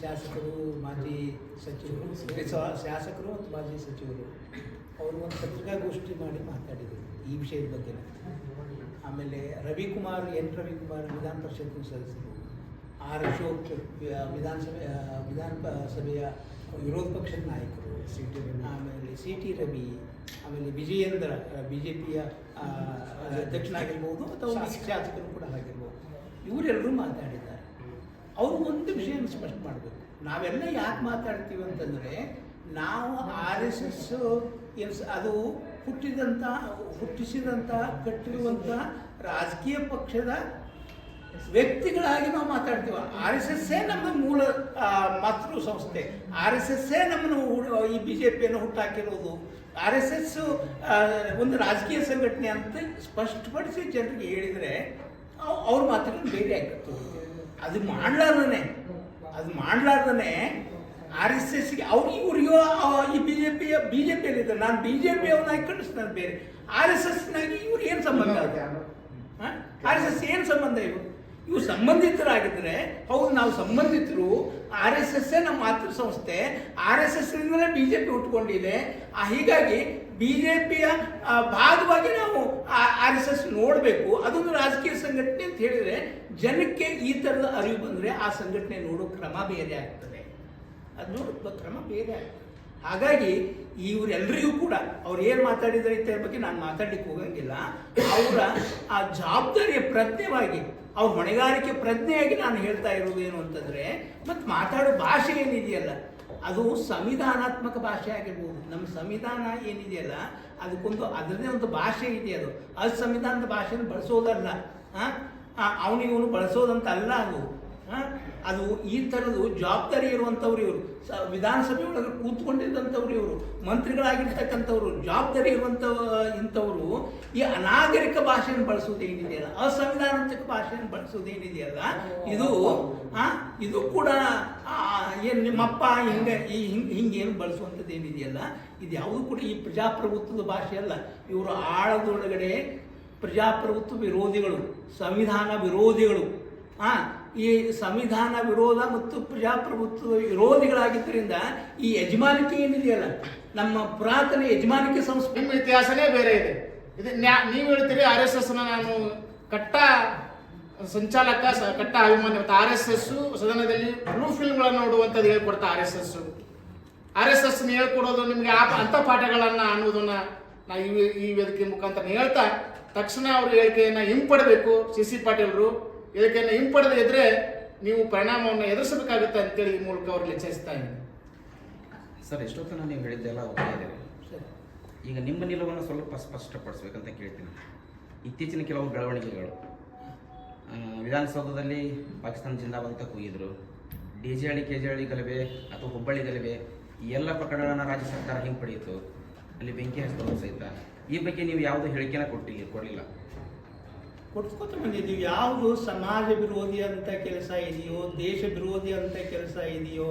ಶಾಸಕರು ಮಾಜಿ ಸಚಿವರು ಶಾಸಕರು ಮತ್ತು ಮಾಜಿ ಸಚಿವರು ಅವರು ಒಂದು ಪತ್ರಿಕಾಗೋಷ್ಠಿ ಮಾಡಿ ಮಾತಾಡಿದರು ಈ ವಿಷಯದ ಬಗ್ಗೆ. ಆಮೇಲೆ ರವಿಕುಮಾರ್ ಎನ್. ರವಿಕುಮಾರ್ ವಿಧಾನ ಪರಿಷತ್ ಸದಸ್ಯರು ಆರ್. ಅಶೋಕ್ ವಿಧಾನಸಭೆ ವಿಧಾನ ಸಭೆಯ ವಿರೋಧ ಪಕ್ಷದ ನಾಯಕರು ಸಿ. ಟಿ. ರವಿ. ಆಮೇಲೆ ಸಿ. ಟಿ. ರವಿ ಆಮೇಲೆ ವಿಜಯೇಂದ್ರ ಬಿ ಜೆ ಪಿಯ ಅಧ್ಯಕ್ಷನಾಗಿರ್ಬೋದು ಅಥವಾ ಶಾಸಕರು ಕೂಡ ಆಗಿರ್ಬೋದು. ಇವರೆಲ್ಲರೂ ಮಾತಾಡಿದ್ದಾರೆ. ಅವರು ಒಂದು ವಿಷಯ ಸ್ಪಷ್ಟ ಮಾಡಬೇಕು. ನಾವೆಲ್ಲ ಯಾಕೆ ಮಾತಾಡ್ತೀವಿ ಅಂತಂದರೆ, ನಾವು ಆರ್ ಎಸ್ ಎಸ್ ಅದು ಹುಟ್ಟಿದಂಥ ಹುಟ್ಟಿಸಿದಂಥ ಕಟ್ಟಿರುವಂಥ ರಾಜಕೀಯ ಪಕ್ಷದ ವ್ಯಕ್ತಿಗಳಾಗಿ ನಾವು ಮಾತಾಡ್ತೀವಿ. ಆರ್ ಎಸ್ ಎಸ್ಸೇ ನಮ್ಮ ಮೂಲ ಮಾತೃ ಸಂಸ್ಥೆ. ಆರ್ ಎಸ್ ಎಸ್ಸೇ ನಮ್ಮನ್ನು ಈ ಬಿ ಜೆ ಪಿಯನ್ನು ಹುಟ್ಟಾಕಿರೋದು. ಆರ್ ಎಸ್ ಎಸ್ ಒಂದು ರಾಜಕೀಯ ಸಂಘಟನೆ ಅಂತ ಸ್ಪಷ್ಟಪಡಿಸಿ ಜನರಿಗೆ ಹೇಳಿದರೆ ಅವ್ರ ಮಾತನ್ನು ಬೇರೆ ಆಗಿತ್ತು ಅದು ಮಾಡ್ಲಾರ್ದನೆ. ಅದು ಮಾಡ್ಲಾರ್ದನೆ ಆರ್ ಎಸ್ ಎಸ್ಗೆ ಅವ್ರು ಇವ್ರಿಗೂ ಈ ಬಿ ಜೆ ಪಿಯ ಬಿ ಜೆ ನಾನು ಬಿ ಜೆ ಪಿ ಅವನಾಗಿ ಬೇರೆ. ಆರ್ ಎಸ್ ಎಸ್ನಾಗಿ ಇವ್ರು ಏನು ಸಂಬಂಧ? ಆರ್ ಎಸ್ ಎಸ್ ಏನು ಸಂಬಂಧ ಇವು ಇವು ಸಂಬಂಧಿತರಾಗಿದ್ದರೆ ಹೌದು, ನಾವು ಸಂಬಂಧಿತರು ಆರ್ ಎಸ್ ಎಸ್ ನಮ್ಮ ಮಾತೃ ಸಂಸ್ಥೆ ಆರ್ ಎಸ್ ಎಸ್ ಇಂದಲೇ ಬಿ ಜೆ ಪಿ ಉಟ್ಕೊಂಡಿದೆ. ಹೀಗಾಗಿ ಬಿ ಜೆ ಪಿಯ ಭಾಗವಾಗಿ ನಾವು ಆರ್ ಎಸ್ ಎಸ್ ನೋಡಬೇಕು. ಅದೊಂದು ರಾಜಕೀಯ ಸಂಘಟನೆ ಅಂತ ಹೇಳಿದರೆ, ಜನಕ್ಕೆ ಈ ಥರದ ಅರಿವು ಬಂದರೆ ಆ ಸಂಘಟನೆ ನೋಡೋ ಕ್ರಮ ಬೇರೆ ಆಗ್ತದೆ. ಅದು ನೋಡೋ ಕ್ರಮ ಬೇರೆ ಆಗ್ತದೆ. ಹಾಗಾಗಿ ಇವರೆಲ್ಲರಿಗೂ ಕೂಡ, ಅವ್ರು ಏನು ಮಾತಾಡಿದ್ದಾರೆ ಇತ್ಯಾದಿ ಬಗ್ಗೆ ನಾನು ಮಾತಾಡಲಿಕ್ಕೆ ಹೋಗಂಗಿಲ್ಲ. ಅವರ ಆ ಜವಾಬ್ದಾರಿಯ ಪ್ರಜ್ಞೆವಾಗಿ ಅವ್ರ ಹೊಣೆಗಾರಿಕೆ ಪ್ರಜ್ಞೆಯಾಗಿ ನಾನು ಹೇಳ್ತಾ ಇರೋದು ಏನು ಅಂತಂದರೆ ಮತ್ತು ಮಾತಾಡೋ ಭಾಷೆ ಏನಿದೆಯಲ್ಲ ಅದು ಸಂವಿಧಾನಾತ್ಮಕ ಭಾಷೆ ಆಗಿರ್ಬೋದು. ನಮ್ಮ ಸಂವಿಧಾನ ಏನಿದೆಯಲ್ಲ ಅದಕ್ಕೊಂದು ಅದರದೇ ಒಂದು ಭಾಷೆ ಇದೆ ಅದು. ಅದು ಸಂವಿಧಾನದ ಭಾಷೆಯನ್ನು ಬಳಸೋದಲ್ಲ ಅವನಿಗೆ ಅವನು ಬಳಸೋದಂತ ಅಲ್ಲ ಅದು. ಆ, ಅದು ಈ ಥರದ್ದು ಜವಾಬ್ದಾರಿ ಇರುವಂಥವ್ರು ಇವರು. ಸ, ವಿಧಾನಸಭೆ ಒಳಗೆ ಕೂತ್ಕೊಂಡಿದ್ದಂಥವ್ರು ಇವರು. ಮಂತ್ರಿಗಳಾಗಿರ್ತಕ್ಕಂಥವ್ರು, ಜವಾಬ್ದಾರಿ ಇರುವಂಥ, ಇಂಥವರು, ಈ ಅನಾಗರಿಕ ಭಾಷೆಯನ್ನು ಬಳಸೋದೇನಿದೆಯಲ್ಲ ಅಸಂವಿಧಾನಾತ್ಮಕ ಭಾಷೆಯನ್ನು ಬಳಸೋದೇನಿದೆಯಲ್ಲ ಇದು ಇದು ಕೂಡ ಏನು ನಿಮ್ಮಪ್ಪ ಹಿಂಗೆ, ಈ ಹಿಂಗೆ, ಹಿಂಗೇನು ಬಳಸುವಂಥದ್ದು ಏನಿದೆಯಲ್ಲ, ಇದು ಯಾವುದು ಕೂಡ ಈ ಪ್ರಜಾಪ್ರಭುತ್ವದ ಭಾಷೆ ಅಲ್ಲ. ಇವರು ಆಳದೊಳಗಡೆ ಪ್ರಜಾಪ್ರಭುತ್ವ ವಿರೋಧಿಗಳು, ಸಂವಿಧಾನ ವಿರೋಧಿಗಳು, ಆ ಈ ಸಂವಿಧಾನ ವಿರೋಧ ಮತ್ತು ಪ್ರಜಾಪ್ರಭುತ್ವ ವಿರೋಧಿಗಳಾಗಿದ್ದರಿಂದ ಈ ಯಜಮಾನಿಕೆ ಏನಿದೆಯಲ್ಲ, ನಮ್ಮ ಪುರಾತನ ಯಜಮಾನಿಕೆ ಸಂಸ್ಕೃತಿ ನಿಮ್ಮ ಇತಿಹಾಸನೇ ಬೇರೆ ಇದೆ. ಇದು ನೀವು ಹೇಳ್ತೀರಿ ಆರ್ ಎಸ್ ಎಸ್ನ ನಾನು ಕಟ್ಟ ಸಂಚಾಲಕ ಕಟ್ಟ ಅಭಿಮಾನಿ ಮತ್ತು ಆರ್ ಎಸ್ ಎಸ್ ಸದನದಲ್ಲಿ ಬ್ಲೂ ಫಿಲ್ಮ್ಗಳನ್ನು ನೋಡುವಂಥದ್ದು ಹೇಳ್ಕೊಡ್ತಾ R S S R S S ಹೇಳ್ಕೊಡೋದು ನಿಮಗೆ ಆ ಅಂಥ ಪಾಠಗಳನ್ನು ಅನ್ನೋದನ್ನ ನಾ ಈ ವೇದಿಕೆ ಮುಖಾಂತರ ಹೇಳ್ತಾ, ತಕ್ಷಣ ಅವ್ರ ಹೇಳಿಕೆಯನ್ನು ಹಿಂಪಡಬೇಕು ಸಿ ಸಿ ಪಾಟೀಲ್ರು. ಹೇಳಿಕೆಯನ್ನ ಹಿಂಪಡೆದ ಇದ್ರೆ ನೀವು ಪರಿಣಾಮವನ್ನು ಎದುರಿಸಬೇಕಾಗುತ್ತೆ ಅಂತೇಳಿ ಈ ಮೂಲಕ ಅವ್ರಿಗೆ ಎಚ್ಚರಿಸ್ತಾ ಇದ್ದೀನಿ ಸರ್ ಎಷ್ಟೊತ್ತನ ನೀವು ಹೇಳಿದ್ದೆಲ್ಲ. ಈಗ ನಿಮ್ಮ ನಿಲುವನ್ನು ಸ್ವಲ್ಪ ಸ್ಪಷ್ಟಪಡಿಸ್ಬೇಕಂತ ಕೇಳ್ತೀನಿ. ಇತ್ತೀಚಿನ ಕೆಲವು ಬೆಳವಣಿಗೆಗಳು. ವಿಧಾನಸೌಧದಲ್ಲಿ ಪಾಕಿಸ್ತಾನ ಜಿಂದಾಬಾದ್ ಅಂತ ಕೂಗಿದ್ರು D J Halli K J Halli ಗಲಭೆ ಅಥವಾ ಹುಬ್ಬಳ್ಳಿ ಗಲಭೆ ಈ ಎಲ್ಲ ಪ್ರಕರಣಗಳನ್ನು ರಾಜ್ಯ ಸರ್ಕಾರ ಹಿಂಪಡೆಯಿತು. ಅಲ್ಲಿ ಬೆಂಕಿ ಹಚ್ಚಿದವರು ಸಹಿತ. ಈ ಬಗ್ಗೆ ನೀವು ಯಾವುದೇ ಹೇಳಿಕೆನ ಕೊಟ್ಟಿಲ್ಲ ಕೊಡಲಿಲ್ಲ. ಕೊಡ್ಸ್ಕೊತ ಬಂದಿದ್ದೀವಿ. ಯಾವುದು ಸಮಾಜ ವಿರೋಧಿ ಅಂತ ಕೆಲಸ ಇದೆಯೋ ದೇಶ ವಿರೋಧಿ ಅಂತ ಕೆಲಸ ಇದೆಯೋ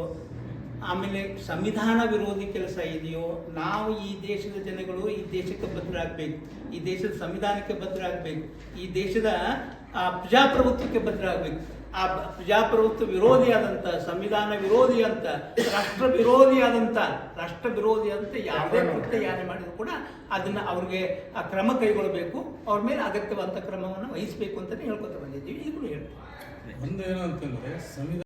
ಆಮೇಲೆ ಸಂವಿಧಾನ ವಿರೋಧಿ ಕೆಲಸ ಇದೆಯೋ ನಾವು ಈ ದೇಶದ ಜನಗಳು ಈ ದೇಶಕ್ಕೆ ಬದ್ಧರಾಗಬೇಕು ಈ ದೇಶದ ಸಂವಿಧಾನಕ್ಕೆ ಭದ್ರ ಆಗಬೇಕು ಈ ದೇಶದ ಆ, ಪ್ರಜಾಪ್ರಭುತ್ವಕ್ಕೆ ಬದ್ಧರಾಗಬೇಕು ಆ ಪ್ರಜಾಪ್ರಭುತ್ವ ವಿರೋಧಿಯಾದಂಥ ಸಂವಿಧಾನ ವಿರೋಧಿ ಅಂತ ರಾಷ್ಟ್ರ ವಿರೋಧಿ ಆದಂತ ರಾಷ್ಟ್ರ ವಿರೋಧಿ ಅಂತ ಯಾವುದೇ ಕೃತ್ಯ ಯಾರೇ ಮಾಡಿದ್ರು ಕೂಡ ಅದನ್ನ ಅವ್ರಿಗೆ ಆ ಕ್ರಮ ಕೈಗೊಳ್ಳಬೇಕು. ಅವ್ರ ಮೇಲೆ ಅಗತ್ಯವಾದಂಥ ಕ್ರಮವನ್ನು ವಹಿಸಬೇಕು ಅಂತಲೇ ಹೇಳ್ಕೊತ ಬಂದಿದ್ದೀವಿ. ಈಗಲೂ ಹೇಳ್ತೀವಿ. ಒಂದು ಏನು ಅಂತಂದ್ರೆ ಸಂವಿಧಾನ